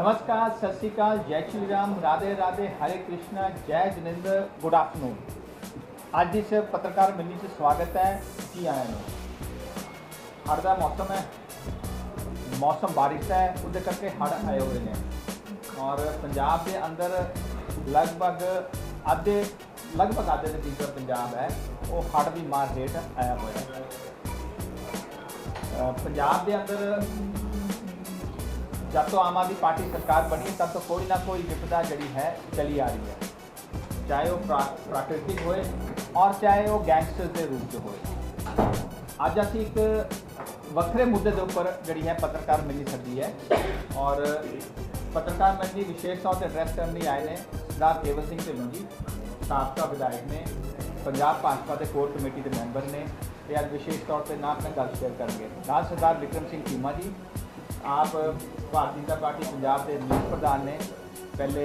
ਨਮਸਕਾਰ ਸਤਿ ਸ਼੍ਰੀ ਅਕਾਲ ਜੈ ਸ਼੍ਰੀ ਰਾਮ ਰਾਧੇ ਰਾਧੇ ਹਰੇ ਕ੍ਰਿਸ਼ਨਾ ਜੈ ਜਨਿੰਦਰ ਗੁੱਡ ਆਫਟਰਨੂਨ ਅੱਜ ਇਸ ਪੱਤਰਕਾਰ ਮਿਲਣੀ 'ਚ ਸਵਾਗਤ ਹੈ ਜੀ ਆਇਆਂ ਨੂੰ ਹੜ੍ਹ ਦਾ ਮੌਸਮ ਹੈ ਮੌਸਮ ਬਾਰਿਸ਼ ਦਾ ਹੈ ਉਹਦੇ ਕਰਕੇ ਹੜ੍ਹ ਆਏ ਹੋਏ ਨੇ ਔਰ ਪੰਜਾਬ ਦੇ ਅੰਦਰ ਲਗਭਗ ਅੱਧੇ ਲਗਭਗ ਅੱਧੇ ਦੇ ਜਿਹੜਾ ਪੰਜਾਬ ਹੈ ਉਹ ਹੜ੍ਹ ਦੀ ਮਾਰ ਹੇਠ ਆਇਆ ਹੋਇਆ ਹੈ ਪੰਜਾਬ ਦੇ ਅੰਦਰ ਜਦ ਤੋਂ ਆਮ ਆਦਮੀ ਪਾਰਟੀ ਸਰਕਾਰ ਬਣੀ, ਤਦ ਤੋਂ ਕੋਈ ਨਾ ਕੋਈ ਵਿਪਦਾ ਜਿਹੜੀ ਹੈ, ਚਲੀ ਆ ਰਹੀ ਹੈ। ਚਾਹੇ ਉਹ ਪ੍ਰਾਕਿਰਤਿਕ ਹੋਏ ਔਰ ਚਾਹੇ ਉਹ ਗੈਂਗਸਟਰ ਦੇ ਰੂਪ ਚ ਹੋਏ। ਅੱਜ ਅਸੀਂ ਇੱਕ ਵੱਖਰੇ ਮੁੱਦੇ ਦੇ ਉੱਪਰ ਜਿਹੜੀ ਹੈ ਪੱਤਰਕਾਰ ਮਿਲੀ ਸੱਦੀ ਹੈ ਔਰ ਪੱਤਰਕਾਰ ਮੰਡੀ ਵਿਸ਼ੇਸ਼ ਤੌਰ ਤੇ ਐਡਰੈਸ ਕਰਨ ਲਈ ਆਏ ਨੇ ਸਰਦਾਰ ਕੇਵਲ ਸਿੰਘ ਢਿੱਲੋਂ ਜੀ, ਸਾਬਕਾ ਵਿਧਾਇਕ ਨੇ, ਪੰਜਾਬ ਭਾਜਪਾ ਦੇ ਕੋਰ ਕਮੇਟੀ ਦੇ ਮੈਂਬਰ ਨੇ, ਤੇ ਅੱਜ ਵਿਸ਼ੇਸ਼ ਤੌਰ ਤੇ ਨਾਲ ਮੈਂ ਗੱਲ ਸ਼ੇਅਰ ਕਰਨਗੇ। ਨਾਲ ਸਰਦਾਰ ਵਿਕਰਮ ਸਿੰਘ ਚੀਮਾ ਜੀ ਆਪ ਭਾਰਤੀ ਜਨਤਾ ਪਾਰਟੀ ਪੰਜਾਬ ਦੇ ਮੀਤ ਪ੍ਰਧਾਨ ਨੇ ਪਹਿਲੇ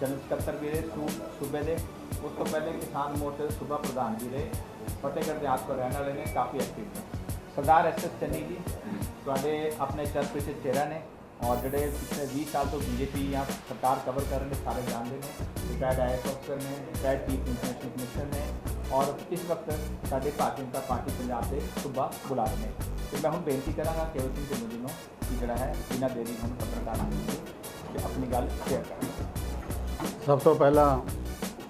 ਜਨਰਲ ਸਕੱਤਰ ਵੀ ਰਹੇ, ਸੂ, ਸੂਬੇ ਦੇ। ਉਸ ਤੋਂ ਪਹਿਲੇ ਕਿਸਾਨ ਮੋਰਚੇ ਦੇ ਸੂਬਾ ਪ੍ਰਧਾਨ ਵੀ ਰਹੇ। ਫਤਿਹਗੜ੍ਹ ਦੇ ਆਸ ਤੋਂ ਰਹਿਣ ਵਾਲੇ ਨੇ, ਕਾਫੀ ਐਕਟਿਵ ਨੇ। ਸਰਦਾਰ ਐਸ ਐਸ ਚੰਨੀ ਜੀ, ਤੁਹਾਡੇ ਆਪਣੇ ਚਰਚ ਵਿੱਚ ਚਿਹਰਾ ਨੇ ਔਰ ਜਿਹੜੇ ਪਿਛਲੇ 20 ਸਾਲ ਤੋਂ ਬੀਜੇਪੀ ਜਾਂ ਸਰਕਾਰ ਕਵਰ ਕਰ ਰਹੇ ਸਾਰੇ ਜਾਣਦੇ ਨੇ। ਰਿਟਾਇਰਡ ਆਈਐਸ ਅਫਸਰ ਨੇ ਰਿਟਾਇਰਡ ਚੀਫ ਇੰਟਰਨੈਸ਼ਨਲ ਕਮਿਸ਼ਨਰ ਨੇ ਔਰ ਇਸ ਵਕਤ ਸਾਡੇ ਭਾਰਤੀ ਜਨਤਾ ਪਾਰਟੀ ਪੰਜਾਬ ਦੇ ਸੂਬਾ ਬੁਲਾ ਰਹੇ ਨੇ। ਤੇ ਮੈਂ ਹੁਣ ਬੇਨਤੀ ਕਰਾਂਗਾ ਕੇਵਲ ਸਿੰਘ ਢਿੱਲੋਂ ਜੀ ਨੂੰ ਕਿ ਜਿਹੜਾ ਹੈ ਬਿਨਾਂ ਦੇਰੀ ਹੁਣ ਪੱਤਰਕਾਰਾਂ ਨੂੰ ਕਿ ਆਪਣੀ ਗੱਲ ਸ਼ੇਅਰ ਕਰਨ ਸਭ ਤੋਂ ਪਹਿਲਾਂ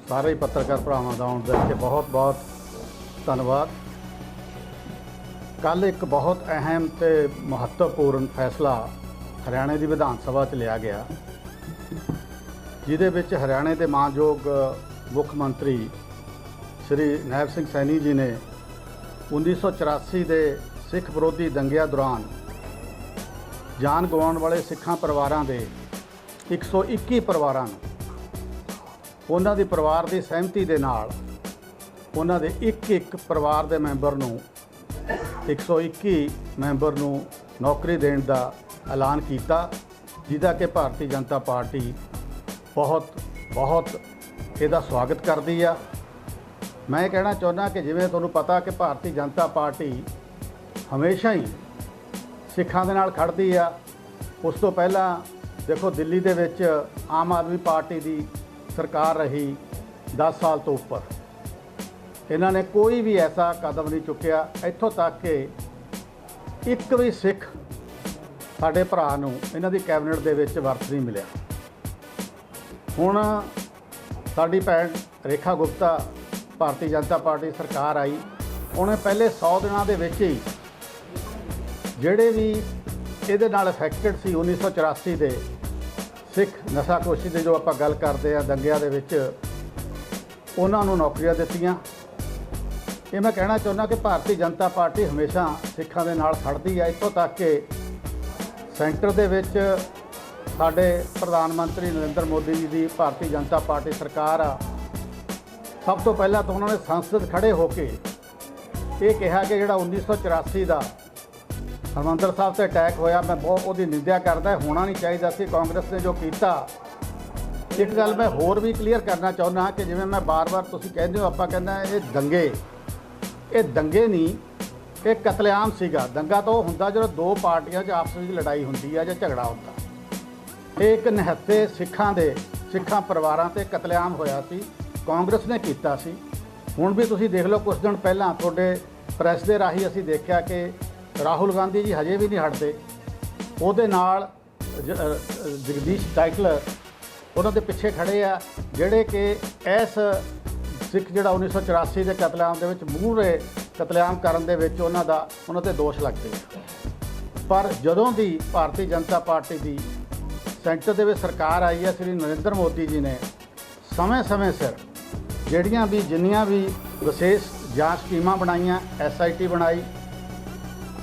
ਸਾਰੇ ਹੀ ਪੱਤਰਕਾਰ ਭਰਾਵਾਂ ਦਾ ਆਉਣ ਦੇ ਵਿੱਚ ਬਹੁਤ ਬਹੁਤ ਧੰਨਵਾਦ। ਕੱਲ ਇੱਕ ਬਹੁਤ ਅਹਿਮ ਤੇ ਮਹੱਤਵਪੂਰਨ ਫੈਸਲਾ ਹਰਿਆਣੇ ਦੀ ਵਿਧਾਨ ਸਭਾ 'ਚ ਲਿਆ ਗਿਆ, ਜਿਹਦੇ ਵਿੱਚ ਹਰਿਆਣੇ ਦੇ ਮਾਨਯੋਗ ਮੁੱਖ ਮੰਤਰੀ ਸ਼੍ਰੀ ਨਾਇਬ ਸਿੰਘ ਸੈਣੀ ਜੀ ਨੇ 1984 ਦੇ ਸਿੱਖ ਵਿਰੋਧੀ ਦੰਗਿਆਂ ਦੌਰਾਨ ਜਾਨ ਗਵਾਉਣ ਵਾਲੇ ਸਿੱਖਾਂ ਪਰਿਵਾਰਾਂ ਦੇ 121 ਪਰਿਵਾਰਾਂ ਨੂੰ, ਉਹਨਾਂ ਦੀ ਪਰਿਵਾਰ ਦੀ ਸਹਿਮਤੀ ਦੇ ਨਾਲ, ਉਹਨਾਂ ਦੇ ਇੱਕ ਇੱਕ ਪਰਿਵਾਰ ਦੇ ਮੈਂਬਰ ਨੂੰ 121 ਮੈਂਬਰ ਨੂੰ ਨੌਕਰੀ ਦੇਣ ਦਾ ਐਲਾਨ ਕੀਤਾ, ਜਿਹਦਾ ਕਿ ਭਾਰਤੀ ਜਨਤਾ ਪਾਰਟੀ ਬਹੁਤ ਬਹੁਤ ਇਹਦਾ ਸਵਾਗਤ ਕਰਦੀ ਆ। ਮੈਂ ਕਹਿਣਾ ਚਾਹੁੰਦਾ ਕਿ ਜਿਵੇਂ ਤੁਹਾਨੂੰ ਪਤਾ ਕਿ ਭਾਰਤੀ ਜਨਤਾ ਪਾਰਟੀ ਹਮੇਸ਼ਾ ਹੀ ਸਿੱਖਾਂ ਦੇ ਨਾਲ ਖੜਦੀ ਆ, ਉਸ ਤੋਂ ਪਹਿਲਾਂ ਦੇਖੋ ਦਿੱਲੀ ਦੇ ਵਿੱਚ ਆਮ ਆਦਮੀ ਪਾਰਟੀ ਦੀ ਸਰਕਾਰ ਰਹੀ 10 ਸਾਲ ਤੋਂ ਉੱਪਰ। ਇਹਨਾਂ ਨੇ ਕੋਈ ਵੀ ਐਸਾ ਕਦਮ ਨਹੀਂ ਚੁੱਕਿਆ। ਇੱਥੋਂ ਤੱਕ ਕਿ ਇੱਕ ਵੀ ਸਿੱਖ ਸਾਡੇ ਭਰਾ ਨੂੰ ਇਹਨਾਂ ਦੀ ਕੈਬਨਿਟ ਦੇ ਵਿੱਚ ਵਰਤ ਨਹੀਂ ਮਿਲਿਆ। ਹੁਣ ਸਾਡੀ ਭੈਣ ਰੇਖਾ ਗੁਪਤਾ, ਭਾਰਤੀ ਜਨਤਾ ਪਾਰਟੀ ਸਰਕਾਰ ਆਈ। ਉਹਨੇ ਪਹਿਲੇ 100 ਦਿਨਾਂ ਦੇ ਵਿੱਚ ਹੀ ਜਿਹੜੇ ਵੀ ਇਹਦੇ ਨਾਲ ਅਫੈਕਟਡ ਸੀ 1984 ਦੇ ਸਿੱਖ ਨਸ਼ਾਖੋਸ਼ੀ ਦੇ ਜੋ ਆਪਾਂ ਗੱਲ ਕਰਦੇ ਆ ਦੰਗਿਆਂ ਦੇ ਵਿੱਚ, ਉਹਨਾਂ ਨੂੰ ਨੌਕਰੀਆਂ ਦਿੱਤੀਆਂ। ਇਹ ਮੈਂ ਕਹਿਣਾ ਚਾਹੁੰਦਾ ਕਿ ਭਾਰਤੀ ਜਨਤਾ ਪਾਰਟੀ ਹਮੇਸ਼ਾ ਸਿੱਖਾਂ ਦੇ ਨਾਲ ਖੜਦੀ ਆ। ਇੱਥੋਂ ਤੱਕ ਕਿ ਸੈਂਟਰ ਦੇ ਵਿੱਚ ਸਾਡੇ ਪ੍ਰਧਾਨ ਮੰਤਰੀ ਨਰਿੰਦਰ ਮੋਦੀ ਜੀ ਦੀ ਭਾਰਤੀ ਜਨਤਾ ਪਾਰਟੀ ਸਰਕਾਰ ਆ। ਸਭ ਤੋਂ ਪਹਿਲਾਂ ਤਾਂ ਉਹਨਾਂ ਨੇ ਸੰਸਦ ਖੜੇ ਹੋ ਕੇ ਇਹ ਕਿਹਾ ਕਿ ਜਿਹੜਾ 1984 ਦਾ ਹਰਮੰਦਰ ਸਾਹਿਬ ਤੇ ਅਟੈਕ ਹੋਇਆ, ਮੈਂ ਬਹੁਤ ਉਹਦੀ ਨਿੰਦਿਆ ਕਰਦਾ, ਹੋਣਾ ਨਹੀਂ ਚਾਹੀਦਾ ਸੀ, ਕਾਂਗਰਸ ਨੇ ਜੋ ਕੀਤਾ। ਇੱਕ ਗੱਲ ਮੈਂ ਹੋਰ ਵੀ ਕਲੀਅਰ ਕਰਨਾ ਚਾਹੁੰਦਾ ਕਿ ਜਿਵੇਂ ਮੈਂ ਬਾਰ-ਬਾਰ ਤੁਸੀਂ ਕਹਿੰਦੇ ਹੋ, ਆਪਾਂ ਕਹਿੰਦਾ ਇਹ ਦੰਗੇ। ਇਹ ਦੰਗੇ ਨਹੀਂ, ਇਹ ਕਤਲੇਆਮ ਸੀਗਾ। ਦੰਗਾ ਤਾਂ ਉਹ ਹੁੰਦਾ ਜਦੋਂ ਦੋ ਪਾਰਟੀਆਂ 'ਚ ਆਪਸ ਵਿੱਚ ਲੜਾਈ ਹੁੰਦੀ ਆ ਜਾਂ ਝਗੜਾ ਹੁੰਦਾ। ਇਹ ਇੱਕ ਨਿਹੱਥੇ ਸਿੱਖਾਂ ਦੇ, ਸਿੱਖਾਂ ਪਰਿਵਾਰਾਂ ਤੇ ਕਤਲੇਆਮ ਹੋਇਆ ਸੀ, ਕਾਂਗਰਸ ਨੇ ਕੀਤਾ ਸੀ। ਹੁਣ ਵੀ ਤੁਸੀਂ ਦੇਖ ਲਓ ਕੁਝ ਦਿਨ ਪਹਿਲਾਂ ਤੁਹਾਡੇ ਪ੍ਰੈਸ ਦੇ ਰਾਹੀਂ ਅਸੀਂ ਦੇਖਿਆ ਕਿ ਰਾਹੁਲ ਗਾਂਧੀ ਜੀ ਹਜੇ ਵੀ ਨਹੀਂ ਹਟਦੇ। ਉਹਦੇ ਨਾਲ ਜ- ਜਗਦੀਸ਼ ਟਾਈਟਲਰ ਉਹਨਾਂ ਦੇ ਪਿੱਛੇ ਖੜੇ ਆ, ਜਿਹੜੇ ਕਿ ਇਸ ਸਿੱਖ ਜਿਹੜਾ 1984 ਦੇ ਕਤਲੇਆਮ ਦੇ ਵਿੱਚ ਮੂਹਰੇ ਕਤਲੇਆਮ ਕਰਨ ਦੇ ਵਿੱਚ ਉਹਨਾਂ ਦਾ, ਉਹਨਾਂ ਤੇ ਦੋਸ਼ ਲੱਗਦੇ ਪਰ ਜਦੋਂ ਦੀ ਭਾਰਤੀ ਜਨਤਾ ਪਾਰਟੀ ਦੀ ਸੈਂਟਰ ਦੇ ਵਿੱਚ ਸਰਕਾਰ ਆਈ ਹੈ ਸ੍ਰੀ ਨਰਿੰਦਰ ਮੋਦੀ ਜੀ ਨੇ, ਸਮੇਂ-ਸਮੇਂ ਸਿਰ ਜਿਹੜੀਆਂ ਵੀ ਜਿੰਨੀਆਂ ਵੀ ਵਿਸ਼ੇਸ਼ ਜਾਂਚ ਟੀਮਾਂ ਬਣਾਈਆਂ ਐਸਆਈਟੀ ਬਣਾਈ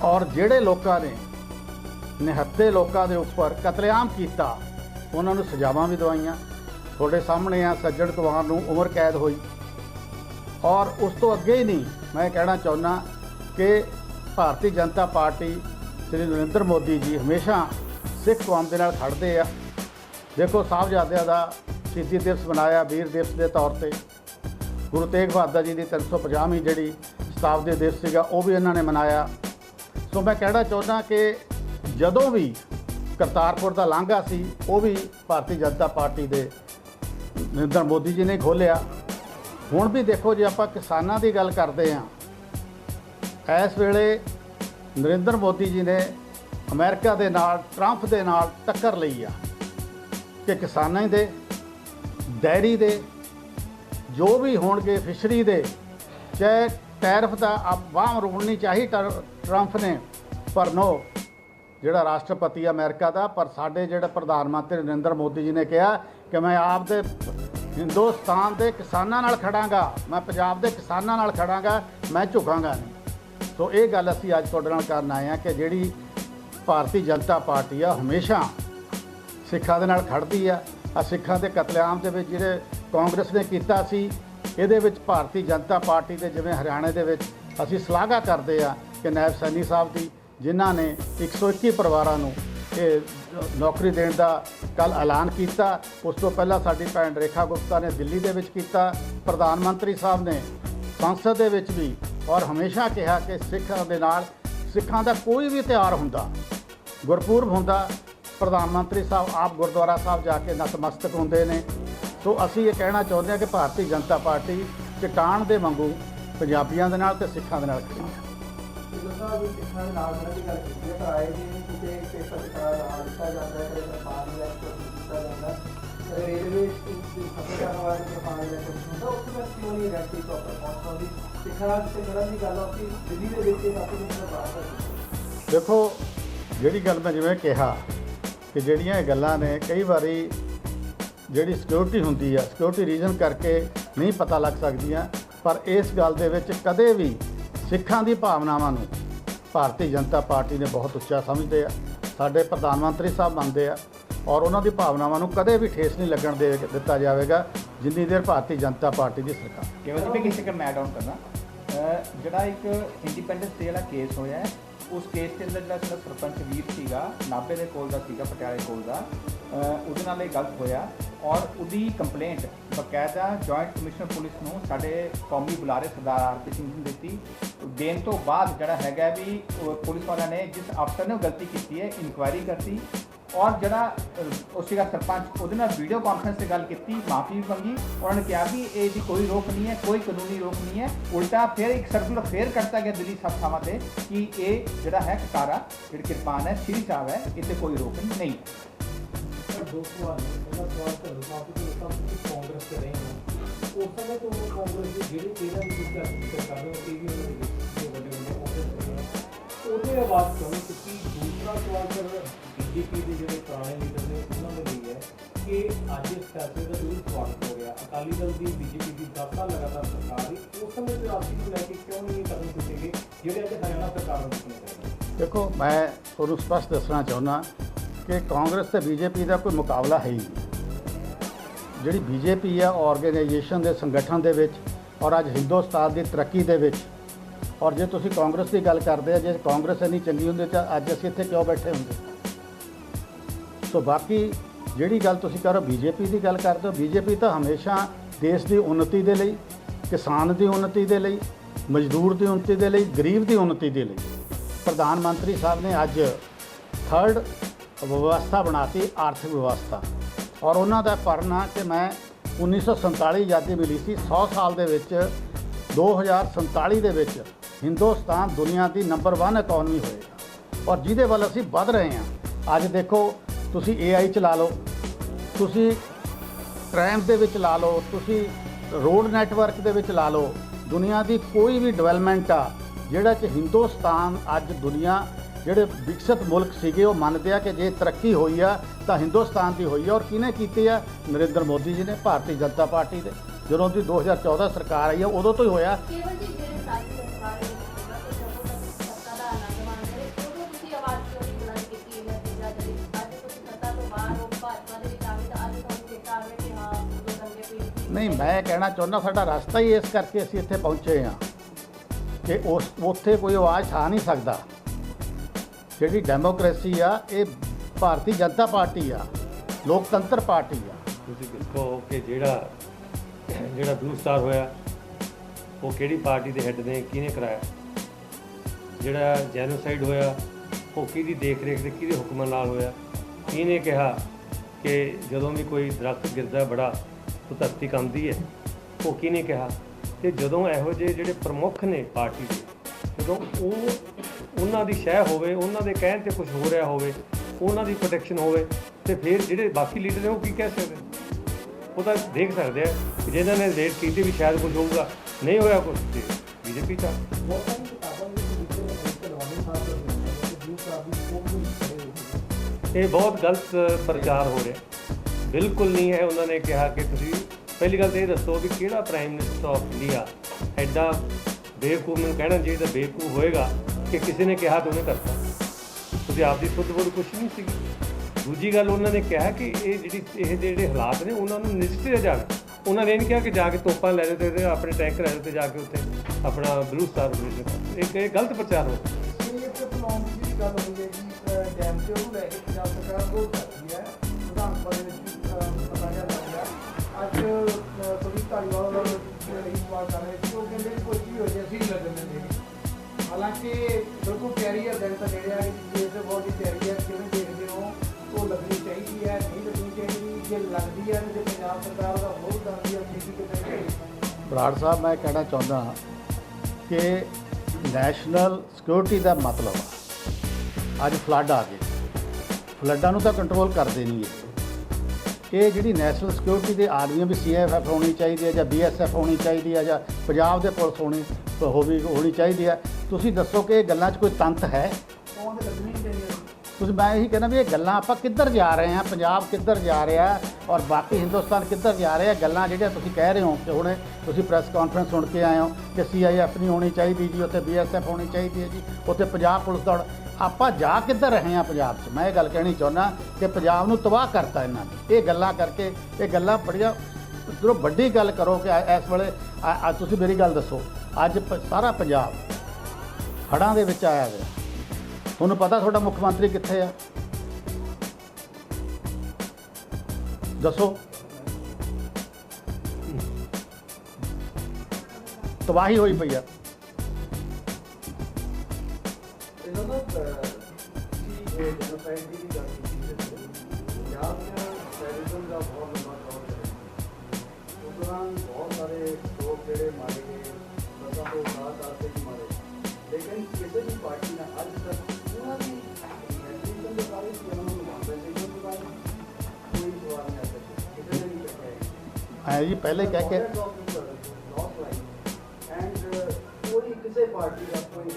ਔਰ ਜਿਹੜੇ ਲੋਕਾਂ ਨੇ ਨਿਹੱਤੇ ਲੋਕਾਂ ਦੇ ਉੱਪਰ ਕਤਲੇਆਮ ਕੀਤਾ, ਉਹਨਾਂ ਨੂੰ ਸਜ਼ਾਵਾਂ ਵੀ ਦਵਾਈਆਂ। ਤੁਹਾਡੇ ਸਾਹਮਣੇ ਆ ਸੱਜਣ ਕੁਮਾਰ ਨੂੰ ਉਮਰ ਕੈਦ ਹੋਈ। ਔਰ ਉਸ ਤੋਂ ਅੱਗੇ ਹੀ ਨਹੀਂ ਮੈਂ ਕਹਿਣਾ ਚਾਹੁੰਦਾ ਕਿ ਭਾਰਤੀ ਜਨਤਾ ਪਾਰਟੀ ਸ੍ਰੀ ਨਰਿੰਦਰ ਮੋਦੀ ਜੀ ਹਮੇਸ਼ਾ ਸਿੱਖ ਕੌਮ ਦੇ ਨਾਲ ਖੜਦੇ ਆ। ਦੇਖੋ ਸਾਹਿਬਜ਼ਾਦਿਆਂ ਦਾ ਸ਼ਹੀਦੀ ਦਿਵਸ ਮਨਾਇਆ ਵੀਰ ਦਿਵਸ ਦੇ ਤੌਰ ਤੇ। ਗੁਰੂ ਤੇਗ ਬਹਾਦਰ ਜੀ ਦੀ 350ਵੀਂ ਜਿਹੜੀ ਸ਼ਤਾਬਦੀ ਦਿਵਸ ਸੀਗਾ, ਉਹ ਵੀ ਇਹਨਾਂ ਨੇ ਮਨਾਇਆ। ਸੋ ਮੈਂ ਕਹਿਣਾ ਚਾਹੁੰਦਾ ਕਿ ਜਦੋਂ ਵੀ ਕਰਤਾਰਪੁਰ ਦਾ ਲਾਂਘਾ ਸੀ, ਉਹ ਵੀ ਭਾਰਤੀ ਜਨਤਾ ਪਾਰਟੀ ਦੇ ਨਰਿੰਦਰ ਮੋਦੀ ਜੀ ਨੇ ਖੋਲ੍ਹਿਆ। ਹੁਣ ਵੀ ਦੇਖੋ ਜੇ ਆਪਾਂ ਕਿਸਾਨਾਂ ਦੀ ਗੱਲ ਕਰਦੇ ਹਾਂ, ਇਸ ਵੇਲੇ ਨਰਿੰਦਰ ਮੋਦੀ ਜੀ ਨੇ ਅਮਰੀਕਾ ਦੇ ਨਾਲ, ਟਰੰਪ ਦੇ ਨਾਲ ਟੱਕਰ ਲਈ ਆ ਕਿ ਕਿਸਾਨਾਂ ਦੇ, ਡੈਰੀ ਦੇ, ਜੋ ਵੀ ਹੋਣਗੇ, ਫਿਸ਼ਰੀ ਦੇ, ਚਾਹੇ ਟੈਰਫ ਦਾ ਆਵਾਮ ਰੋਣੀ ਚਾਹੀ, ਟਰ- ਟਰੰਪ ਨੇ, ਪਰ ਨੋ ਜਿਹੜਾ ਰਾਸ਼ਟਰਪਤੀ ਆ ਅਮਰੀਕਾ ਦਾ, ਪਰ ਸਾਡੇ ਜਿਹੜੇ ਪ੍ਰਧਾਨ ਮੰਤਰੀ ਨਰਿੰਦਰ ਮੋਦੀ ਜੀ ਨੇ ਕਿਹਾ ਕਿ ਮੈਂ ਆਪ ਦੇ ਹਿੰਦੁਸਤਾਨ ਦੇ ਕਿਸਾਨਾਂ ਨਾਲ ਖੜਾਂਗਾ, ਮੈਂ ਪੰਜਾਬ ਦੇ ਕਿਸਾਨਾਂ ਨਾਲ ਖੜਾਂਗਾ, ਮੈਂ ਝੁਕਾਂਗਾ ਨਹੀਂ। ਸੋ ਇਹ ਗੱਲ ਅਸੀਂ ਅੱਜ ਤੁਹਾਡੇ ਨਾਲ ਕਰਨ ਆਏ ਹਾਂ ਕਿ ਜਿਹੜੀ ਭਾਰਤੀ ਜਨਤਾ ਪਾਰਟੀ ਆ ਹਮੇਸ਼ਾ ਸਿੱਖਾਂ ਦੇ ਨਾਲ ਖੜਦੀ ਆ। ਆ ਸਿੱਖਾਂ ਦੇ ਕਤਲੇਆਮ ਦੇ ਵਿੱਚ ਜਿਹੜੇ ਕਾਂਗਰਸ ਨੇ ਕੀਤਾ ਸੀ, ਇਹਦੇ ਵਿੱਚ ਭਾਰਤੀ ਜਨਤਾ ਪਾਰਟੀ ਦੇ ਜਿਵੇਂ ਹਰਿਆਣੇ ਦੇ ਵਿੱਚ ਅਸੀਂ ਸ਼ਲਾਘਾ ਕਰਦੇ ਆ ਕਿ ਨਾਇਬ ਸੈਣੀ ਸਾਹਿਬ ਦੀ, ਜਿਨ੍ਹਾਂ ਨੇ 121 ਪਰਿਵਾਰਾਂ ਨੂੰ ਇਹ ਨੌਕਰੀ ਦੇਣ ਦਾ ਕੱਲ ਐਲਾਨ ਕੀਤਾ। ਉਸ ਤੋਂ ਪਹਿਲਾਂ ਸਾਡੀ ਭੈਣ ਰੇਖਾ ਗੁਪਤਾ ਨੇ ਦਿੱਲੀ ਦੇ ਵਿੱਚ ਕੀਤਾ। ਪ੍ਰਧਾਨ ਮੰਤਰੀ ਸਾਹਿਬ ਨੇ ਸੰਸਦ ਦੇ ਵਿੱਚ ਵੀ ਔਰ ਹਮੇਸ਼ਾ ਕਿਹਾ ਕਿ ਸਿੱਖਾਂ ਦੇ ਨਾਲ ਸਿੱਖਾਂ ਦਾ ਕੋਈ ਵੀ ਤਿਉਹਾਰ ਹੁੰਦਾ, ਗੁਰਪੁਰਬ ਹੁੰਦਾ, ਪ੍ਰਧਾਨ ਮੰਤਰੀ ਸਾਹਿਬ ਆਪ ਗੁਰਦੁਆਰਾ ਸਾਹਿਬ ਜਾ ਕੇ ਨਤਮਸਤਕ ਹੁੰਦੇ ਨੇ। ਸੋ ਅਸੀਂ ਇਹ ਕਹਿਣਾ ਚਾਹੁੰਦੇ ਹਾਂ ਕਿ ਭਾਰਤੀ ਜਨਤਾ ਪਾਰਟੀ ਚਟਾਨ ਦੇ ਵਾਂਗੂ ਪੰਜਾਬੀਆਂ ਦੇ ਨਾਲ ਤੇ ਸਿੱਖਾਂ ਦੇ ਨਾਲ ਖੜੀ ਹੈ। ਜਦੋਂ ਸਾਹਿਬ ਸਿੱਖਾਂ ਦੇ ਨਾਲ ਉਹਨਾਂ ਦੀ ਗੱਲ ਕੀਤੀ ਹੈ ਤਾਂ ਆਏ ਦਿਨ ਕਿਤੇ ਪੇਪਰ ਕਰਾ ਲਾ ਦਿੱਤਾ ਜਾਂਦਾ ਹੈ ਕਦੇ ਪਾਣੀ ਦਾ ਕੁਝ ਕੀਤਾ ਜਾਂਦਾ ਹੈ। ਰੇਲਵੇ ਦੀ ਖਬਰਾਂ ਵਾਲੇ ਦੇ ਪਾਣੀ ਦਾ ਕੁਝ ਹੁੰਦਾ, ਉੱਥੇ ਤੱਕ ਕਿਉਂ ਨਹੀਂ ਰਹਿਤੀ ਤੋਂ ਪਹੁੰਚਦੀ ਸਿੱਖਾਂ ਤੇ ਕਰਨ ਦੀ ਗੱਲ ਆਉਂਦੀ ਦਿੱਲੀ ਦੇ ਵਿੱਚ ਕਾਫੀ ਦਿਨ ਬਾਅਦ ਦੇਖੋ, ਜਿਹੜੀ ਗੱਲ ਮੈਂ ਜਿਵੇਂ ਕਿਹਾ ਕਿ ਜਿਹੜੀਆਂ ਇਹ ਗੱਲਾਂ ਨੇ, ਕਈ ਵਾਰੀ ਜਿਹੜੀ ਸਿਕਿਉਰਿਟੀ ਹੁੰਦੀ ਆ ਸਿਕਿਉਰਿਟੀ ਰੀਜ਼ਨ ਕਰਕੇ ਨਹੀਂ ਪਤਾ ਲੱਗ ਸਕਦੀਆਂ, ਪਰ ਇਸ ਗੱਲ ਦੇ ਵਿੱਚ ਕਦੇ ਵੀ ਸਿੱਖਾਂ ਦੀ ਭਾਵਨਾਵਾਂ ਨੂੰ ਭਾਰਤੀ ਜਨਤਾ ਪਾਰਟੀ ਨੇ ਬਹੁਤ ਉੱਚਾ ਸਮਝਦੇ ਆ ਸਾਡੇ ਪ੍ਰਧਾਨ ਮੰਤਰੀ ਸਾਹਿਬ ਮੰਨਦੇ ਆ ਔਰ ਉਹਨਾਂ ਦੀ ਭਾਵਨਾਵਾਂ ਨੂੰ ਕਦੇ ਵੀ ਠੇਸ ਨਹੀਂ ਲੱਗਣ ਦੇ ਦਿੱਤਾ ਜਾਵੇਗਾ ਜਿੰਨੀ ਦੇਰ ਭਾਰਤੀ ਜਨਤਾ ਪਾਰਟੀ ਦੀ ਸਰਕਾਰ। ਕੇਵਲ ਜੀ? ਮੈਂ ਕਿਸੇ ਕਰ ਮੈਂ ਡਾਊਨ ਕਰਨਾ ਜਿਹੜਾ ਇੱਕ ਇੰਡੀਪੈਂਡੈਂਸ ਡੇ ਵਾਲਾ ਕੇਸ ਹੋਇਆ ਹੈ, ਉਸ ਕੇਸ ਦੇ ਅੰਦਰ ਜਿਹੜਾ ਸਾਡਾ ਸਰਪੰਚ ਵੀਰ ਸੀਗਾ, ਨਾਭੇ ਦੇ ਕੋਲ ਦਾ ਸੀਗਾ, ਪਟਿਆਲੇ ਕੋਲ ਦਾ ਉਹਦੇ ਨਾਲ ਇਹ ਗਲਤ ਹੋਇਆ ਔਰ ਉਹਦੀ ਕੰਪਲੇਂਟ ਬਕਾਇਦਾ ਜੁਆਇੰਟ ਕਮਿਸ਼ਨਰ ਪੁਲਿਸ ਨੂੰ ਸਾਡੇ ਕੌਮੀ ਬੁਲਾਰੇ ਸਰਦਾਰ ਆਰਪੀ ਸਿੰਘ ਨੂੰ ਦਿੱਤੀ। ਦੇਣ ਤੋਂ ਬਾਅਦ ਜਿਹੜਾ ਹੈਗਾ ਵੀ ਪੁਲਿਸ ਵਾਲਿਆਂ ਨੇ ਜਿਸ ਅਫਸਰ ਨੇ ਗਲਤੀ ਕੀਤੀ ਹੈ ਇਨਕੁਆਇਰੀ ਕਰਤੀ। ਔਰ ਜਿਹੜਾ ਅਹ, ਉਹ ਸੀਗਾ ਸਰਪੰਚ ਉਹਦੇ ਨਾਲ ਵੀਡੀਓ ਕਾਨਫਰੰਸ ਤੇ ਗੱਲ ਕੀਤੀ ਮਾਫੀ ਵੀ ਮੰਗੀ। ਉਹਨਾਂ ਨੇ ਕਿਹਾ ਵੀ ਇਹਦੀ ਕੋਈ ਰੋਕ ਨਹੀਂ ਹੈ ਕੋਈ ਕਾਨੂੰਨੀ ਰੋਕ ਨਹੀਂ ਹੈ। ਉਲਟਾ ਫਿਰ ਇੱਕ ਸਰਕੂਲਰ ਫੇਰ ਕਰਤਾ ਗਿਆ ਦਿੱਲੀ ਸਭ ਥਾਵਾਂ ਤੇ ਕਿ ਇਹ ਜਿਹੜਾ ਹੈ ਕਟਾਰਾ ਜਿਹੜੀ ਕਿਰਪਾਨ ਹੈ ਸ੍ਰੀ ਸਾਹਿਬ ਹੈ ਇੱਥੇ ਕੋਈ ਰੋਕ ਨਹੀਂ। ਦੋ ਸਵਾਲ ਪਹਿਲਾ ਸਵਾਲ ਤੁਹਾਨੂੰ ਕਾਫੀ ਤੋਂ ਲੋਕਾਂ ਤੁਸੀਂ ਕਾਂਗਰਸ ਤੇ ਰਹੇ ਹੋ। ਉਸ ਸਮੇਂ ਤੋਂ ਕਾਂਗਰਸ ਦੇ ਜਿਹੜੇ ਚਿਹਰਾ ਦੀ ਤੁਸੀਂ ਕਰ ਰਹੇ ਹੋ ਟੀਵੀ ਉਹਨਾਂ ਦੇ ਵੱਡੇ ਵੱਡੇ ਉਹਦੇ ਆਵਾਜ਼ ਕਿਉਂ ਨਹੀਂ ਦੂਸਰਾ ਸਵਾਲ ਸਰ ਬੀਜੇਪੀ ਦੇ ਜਿਹੜੇ ਪੁਰਾਣੇ ਲੀਡਰ ਨੇ, ਉਹਨਾਂ ਦੇ ਲਈ ਹੈ ਕਿ ਅੱਜ ਇਸ ਫੈਸਲੇ ਦਾ ਜ਼ਰੂਰ ਸਵਾਗਤ ਹੋ ਗਿਆ। ਅਕਾਲੀ ਦਲ ਦੀ ਬੀਜੇਪੀ ਦੀ 10 ਲਗਾਤਾਰ ਸਰਕਾਰ ਰਹੀ ਉਸ ਸਮੇਂ ਤੇ ਰਾਸ਼ਟਰੀ ਨੂੰ ਲੈ ਕੇ ਕਿਉਂ ਨਹੀਂ ਕਦਮ ਚੁੱਕੇ ਜਿਹੜੇ ਅੱਜ ਹਰਿਆਣਾ ਸਰਕਾਰ ਨੂੰ ਚੁੱਕਣੇ ਦੇਖੋ, ਮੈਂ ਤੁਹਾਨੂੰ ਸਪਸ਼ਟ ਦੱਸਣਾ ਚਾਹੁੰਦਾ ਕਿ ਕਾਂਗਰਸ ਤੇ ਬੀਜੇਪੀ ਦਾ ਕੋਈ ਮੁਕਾਬਲਾ ਹੈ ਹੀ ਨਹੀਂ। ਜਿਹੜੀ ਬੀਜੇਪੀ ਆ ਆਰਗੇਨਾਈਜੇਸ਼ਨ ਦੇ ਸੰਗਠਨ ਦੇ ਵਿੱਚ ਔਰ ਅੱਜ ਹਿੰਦੁਸਤਾਨ ਦੀ ਤਰੱਕੀ ਦੇ ਵਿੱਚ, ਔਰ ਜੇ ਤੁਸੀਂ ਕਾਂਗਰਸ ਦੀ ਗੱਲ ਕਰਦੇ ਆ, ਜੇ ਕਾਂਗਰਸ ਇੰਨੀ ਚੰਗੀ ਹੁੰਦੀ ਤਾਂ ਅੱਜ ਅਸੀਂ ਇੱਥੇ ਕਿਉਂ ਬੈਠੇ ਹੁੰਦੇ? ਸੋ ਬਾਕੀ ਜਿਹੜੀ ਗੱਲ ਤੁਸੀਂ ਕਰੋ ਬੀਜੇਪੀ ਦੀ ਗੱਲ ਕਰਦੇ ਹੋ, ਬੀਜੇਪੀ ਤਾਂ ਹਮੇਸ਼ਾ ਦੇਸ਼ ਦੀ ਉન્નਤੀ ਦੇ ਲਈ, ਕਿਸਾਨ ਦੀ ਉન્નਤੀ ਦੇ ਲਈ, ਮਜ਼ਦੂਰ ਦੀ ਉન્નਤੀ ਦੇ ਲਈ, ਗਰੀਬ ਦੀ ਉન્નਤੀ ਦੇ ਲਈ। ਪ੍ਰਧਾਨ ਮੰਤਰੀ ਸਾਹਿਬ ਨੇ ਅੱਜ ਥਰਡ ਵਿਵਸਥਾ ਬਣਾਤੀ, ਆਰਥਿਕ ਵਿਵਸਥਾ। ਔਰ ਉਹਨਾਂ ਦਾ ਪਰਨਾ ਕਿ ਮੈਂ 1947 ਆਜ਼ਾਦੀ ਮਿਲੀ ਸੀ 100 ਸਾਲ ਦੇ ਵਿੱਚ 2047 ਦੇ ਵਿੱਚ ਹਿੰਦੁਸਤਾਨ ਦੁਨੀਆ ਦੀ ਨੰਬਰ 1 ਇਕਨੋਮੀ ਹੋਏਗਾ। ਔਰ ਜਿਹਦੇ ਵੱਲ ਅਸੀਂ ਵੱਧ ਰਹੇ ਹਾਂ। ਅੱਜ ਦੇਖੋ ਤੁਸੀਂ AI ਚਲਾ ਲਓ, ਤੁਸੀਂ ਟ੍ਰੈਮ ਦੇ ਵਿੱਚ ਲਾ ਲਓ, ਤੁਸੀਂ ਰੋਡ ਨੈਟਵਰਕ ਦੇ ਵਿੱਚ ਲਾ ਲਓ, ਦੁਨੀਆ ਦੀ ਕੋਈ ਵੀ ਡਿਵੈਲਪਮੈਂਟ ਆ, ਜਿਹੜਾ ਕਿ ਹਿੰਦੁਸਤਾਨ ਅੱਜ ਦੁਨੀਆ ਜਿਹੜੇ ਵਿਕਸਿਤ ਮੁਲਕ ਸੀਗੇ, ਉਹ ਮੰਨਦੇ ਆ ਕਿ ਜੇ ਤਰੱਕੀ ਹੋਈ ਆ, ਤਾਂ ਹਿੰਦੁਸਤਾਨ ਦੀ ਹੋਈ ਆ, ਔਰ ਕਿਹਨੇ ਕੀਤੀ ਆ? ਨਰਿੰਦਰ ਮੋਦੀ ਜੀ ਨੇ, ਭਾਰਤੀ ਜਨਤਾ ਪਾਰਟੀ ਦੇ। ਜਦੋਂ ਦੀ 2014 ਸਰਕਾਰ ਆਈ ਆ, ਉਦੋਂ ਤੋਂ ਹੀ ਹੋਇਆ। ਨਹੀਂ, ਮੈਂ ਕਹਿਣਾ ਚਾਹੁੰਦਾ ਸਾਡਾ ਰਸਤਾ ਹੀ ਇਸ ਕਰਕੇ ਅਸੀਂ ਇੱਥੇ ਪਹੁੰਚੇ ਹਾਂ ਕਿ ਉਸ, ਉੱਥੇ ਕੋਈ ਆਵਾਜ਼ ਠਾ ਨਹੀਂ ਸਕਦਾ। ਜਿਹੜੀ ਡੈਮੋਕ੍ਰੇਸੀ ਆ, ਇਹ ਭਾਰਤੀ ਜਨਤਾ ਪਾਰਟੀ ਆ, ਲੋਕਤੰਤਰ ਪਾਰਟੀ ਆ। ਤੁਸੀਂ ਦੇਖੋ ਕਿ ਜਿਹੜਾ ਜਿਹੜਾ ਬਲੂ ਸਟਾਰ ਹੋਇਆ, ਉਹ ਕਿਹੜੀ ਪਾਰਟੀ ਦੇ ਹੈੱਡ ਨੇ, ਕਿਹਨੇ ਕਰਾਇਆ? ਜਿਹੜਾ ਜੈਨੋਸਾਈਡ ਹੋਇਆ, ਉਹ ਕਿਹਦੀ ਦੇਖ ਰੇਖ ਤੇ ਕਿਹਦੇ ਹੁਕਮਾਂ ਨਾਲ ਹੋਇਆ? ਕਿਹਨੇ ਕਿਹਾ ਕਿ ਜਦੋਂ ਵੀ ਕੋਈ ਦਰਖਤ ਗਿਰਦਾ ਬੜਾ ਤਾਂ ਧਰਤੀ ਕੰਬਦੀ ਹੈ। ਉਹ ਕਿਹਨੇ ਕਿਹਾ? ਤੇ ਜਦੋਂ ਇਹੋ ਜਿਹੇ ਜਿਹੜੇ ਪ੍ਰਮੁੱਖ ਨੇ ਪਾਰਟੀ ਦੇ, ਜਦੋਂ ਉਹ ਉਹਨਾਂ ਦੀ ਸ਼ਹਿ ਹੋਵੇ, ਉਹਨਾਂ ਦੇ ਕਹਿਣ ਤੇ ਕੁਝ ਹੋ ਰਿਹਾ ਹੋਵੇ, ਉਹਨਾਂ ਦੀ ਪ੍ਰੋਟੈਕਸ਼ਨ ਹੋਵੇ, ਤੇ ਫਿਰ ਜਿਹੜੇ ਬਾਕੀ ਲੀਡਰ ਨੇ ਉਹ ਕੀ ਕਹਿ ਸਕਦੇ? ਉਹ ਤਾਂ ਦੇਖ ਸਕਦੇ ਆ ਕਿ ਜਿਹਨਾਂ ਨੇ ਰੇਟ ਕੀਤੀ ਵੀ ਸ਼ਾਇਦ ਕੁਝ ਹੋਊਗਾ। ਨਹੀਂ ਹੋਇਆ ਕੁਝ ਤੇ ਬੀਜੇਪੀ ਚਾ ਦੇ ਵਿੱਚ ਅੰਕਲ ਵਾਲੇ ਸਾਹਿਬ ਇਹ ਬਹੁਤ ਗਲਤ ਪ੍ਰਚਾਰ ਹੋ ਰਿਹਾ। ਬਿਲਕੁਲ ਨਹੀਂ ਹੈ। ਉਹਨਾਂ ਨੇ ਕਿਹਾ ਕਿ ਤੁਸੀਂ ਪਹਿਲੀ ਗੱਲ ਤਾਂ ਇਹ ਦੱਸੋ ਵੀ ਕਿਹੜਾ ਪ੍ਰਾਈਮ ਮਿਨਿਸਟਰ ਆਫ ਇੰਡੀਆ ਐਡਾ ਬੇਵਕੂਫ ਨੂੰ ਕਹਿਣਾ ਚਾਹੀਦਾ ਬੇਵਕੂਫ ਹੋਏਗਾ ਕਿ ਕਿਸੇ ਨੇ ਕਿਹਾ ਤਾਂ ਉਹਨੇ ਕਰਤਾ ਤੁਸੀਂ ਆਪ ਦੀ ਖੁਦ ਬੋਲ ਕੁਛ ਨਹੀਂ ਸੀਗੀ। ਦੂਜੀ ਗੱਲ ਉਹਨਾਂ ਨੇ ਕਿਹਾ ਕਿ ਇਹ ਜਿਹੜੀ ਇਹ ਜਿਹੜੇ ਹਾਲਾਤ ਨੇ, ਉਹਨਾਂ ਨੂੰ ਨਿਸ਼ਚਿਤ ਜਾਣ। ਉਹਨਾਂ ਨੇ ਇਹ ਨਹੀਂ ਕਿਹਾ ਕਿ ਜਾ ਕੇ ਤੋਪਾਂ ਲੈ ਲਓ ਤੇ ਆਪਣੇ ਟੈਂਕ ਲੈ ਲਓ ਤੇ ਜਾ ਕੇ ਉੱਥੇ ਆਪਣਾ ਬਲੂ ਸਟਾਰ ਬਣੇ ਇੱਕ ਇਹ ਗਲਤ ਪ੍ਰਚਾਰ ਹੋ ਇਹ ਤੇ ਪਲਾਨ ਦੀ ਗੱਲ ਹੋਈ ਹੈ ਜੀ ਡੈਮ ਤੇ ਉਹਨੂੰ ਲੈ ਕੇ ਪੰਜਾਬ ਸਰਕਾਰ ਕੋਲ ਕਰਦੀ ਹੈ। ਵਿਧਾਨ ਸਭਾ ਦੇ ਵਿੱਚ ਪਤਾ ਜਾ ਲੱਗਿਆ ਅੱਜ ਸੁਨੀਲ ਧਾਲੀਵਾਲ ਜਿਹੜੀ ਸਵਾਲ ਕਰ ਰਹੇ ਸੀ ਉਹ ਕਹਿੰਦੇ ਕੋਈ ਵੀ ਹੋ ਜੇ ਅਸੀਂ ਲੱਗਣ ਦਿੰਦੇ ਹਾਲਾਂਕਿ ਬਿਲਕੁਲ ਤਿਆਰੀ ਹੈ ਦਿਨ ਤਾਂ ਨੇੜੇ ਆ ਗਈ ਜੇ ਤੇ ਬਹੁਤ ਹੀ ਤਿਆਰੀ ਹੈ ਕਿਵੇਂ ਦੇਖਦੇ ਹੋ ਉਹ ਲੱਗਣੀ ਚਾਹੀਦੀ ਹੈ ਨਹੀਂ ਲੱਗਣੀ ਚਾਹੀਦੀ ਜੇ ਲੱਗਦੀ ਹੈ ਤੇ ਪੰਜਾਬ ਸਰਕਾਰ ਦਾ ਬਹੁਤ ਕਰਦੀ ਹੈ ਠੀਕ ਕਿਤੇ ਬਰਾੜ ਸਾਹਿਬ, ਮੈਂ ਕਹਿਣਾ ਚਾਹੁੰਦਾ ਕਿ ਨੈਸ਼ਨਲ ਸਿਕਿਉਰਿਟੀ ਦਾ ਮਤਲਬ ਅੱਜ ਫਲੱਡ ਆ ਗਏ ਫਲੱਡਾਂ ਨੂੰ ਤਾਂ ਕੰਟਰੋਲ ਕਰਦੇ ਨਹੀਂ ਇਹ। ਇਹ ਜਿਹੜੀ ਨੈਸ਼ਨਲ ਸਿਕਿਉਰਿਟੀ ਦੇ ਆਦਮੀਆਂ ਵੀ ਸੀਐਫਐਫ ਹੋਣੀ ਚਾਹੀਦੀ ਹੈ ਜਾਂ ਬੀਐਸਐਫ ਹੋਣੀ ਚਾਹੀਦੀ ਹੈ ਜਾਂ ਪੰਜਾਬ ਦੇ ਪੁਲਿਸ ਹੋਣੀ ਹੋਣੀ ਹੋਣੀ ਚਾਹੀਦੀ ਹੈ ਤੁਸੀਂ ਦੱਸੋ ਕਿ ਇਹ ਗੱਲਾਂ 'ਚ ਕੋਈ ਤੰਤ ਹੈ? ਤੁਸੀਂ ਮੈਂ ਇਹੀ ਕਹਿੰਦਾ ਵੀ ਇਹ ਗੱਲਾਂ ਆਪਾਂ ਕਿੱਧਰ ਜਾ ਰਹੇ ਹਾਂ ਪੰਜਾਬ ਕਿੱਧਰ ਜਾ ਰਿਹਾ ਹੈ? ਔਰ ਬਾਕੀ ਹਿੰਦੁਸਤਾਨ ਕਿੱਧਰ ਜਾ ਰਿਹਾ ਹੈ? ਗੱਲਾਂ ਜਿਹੜੀਆਂ ਤੁਸੀਂ ਕਹਿ ਰਹੇ ਹੋ ਕਿ ਹੁਣੇ ਤੁਸੀਂ ਪ੍ਰੈਸ ਕਾਨਫਰੰਸ ਸੁਣ ਕੇ ਆਏ ਹੋ ਕਿ ਸੀਆਈਐਫ ਨਹੀਂ ਹੋਣੀ ਚਾਹੀਦੀ ਜੀ ਉੱਥੇ ਬੀਐਸਐਫ ਹੋਣੀ ਚਾਹੀਦੀ ਹੈ ਜੀ ਉੱਥੇ ਪੰਜਾਬ ਪੁਲਿਸ ਦੌੜ ਆਪਾਂ ਜਾ ਕਿੱਧਰ ਰਹੇ ਹਾਂ ਪੰਜਾਬ 'ਚ? ਮੈਂ ਇਹ ਗੱਲ ਕਹਿਣੀ ਚਾਹੁੰਦਾ ਕਿ ਪੰਜਾਬ ਨੂੰ ਤਬਾਹ ਕਰਤਾ ਇਹਨਾਂ ਨੇ। ਇਹ ਗੱਲਾਂ ਕਰਕੇ, ਇਹ ਗੱਲਾਂ ਬੜੀਆਂ, ਜਦੋਂ ਵੱਡੀ ਗੱਲ ਕਰੋ ਕਿ ਇਸ ਵੇਲੇ ਤੁਸੀਂ ਮੇਰੀ ਗੱਲ ਦੱਸੋ, ਅੱਜ ਪ- ਸਾਰਾ ਪੰਜਾਬ ਹੜ੍ਹਾਂ ਦੇ ਵਿੱਚ ਆਇਆ ਹੋਇਆ। ਤੁਹਾਨੂੰ ਪਤਾ ਤੁਹਾਡਾ ਮੁੱਖ ਮੰਤਰੀ ਕਿੱਥੇ ਆ? ਦੱਸੋ। ਤਬਾਹੀ ਹੋਈ ਪਈ ਆ। ਜਿਹੜੇ ਮਾਰੇ ਗਏ ਲੋਕਾਂ ਤੋਂ ਸਾਥ ਆਤੇ ਹੀ ਮਾਰੇ ਲੇਕਿਨ ਕਿਸੇ ਵੀ ਪਾਰਟੀ ਨੇ ਅੱਜ ਤੱਕ ਉਹਨਾਂ ਦੀ ਟੈਰਰਿਜ਼ਮ ਦੇ ਬਾਰੇ ਕੀ ਉਹਨਾਂ ਨੂੰ ਮਾਨਦੇ ਨੇ ਦੇ ਬਾਰੇ ਕੋਈ ਸਵਾਲ ਨਹੀਂ ਆ ਸਕਦਾ ਕਿਸੇ ਨੇ ਨਹੀਂ ਕੱਢਿਆ ਐ ਜੀ ਪਹਿਲੇ ਕਹਿ ਕੇ ਐਂਡ ਕੋਈ ਕਿਸੇ ਪਾਰਟੀ ਦਾ ਕੋਈ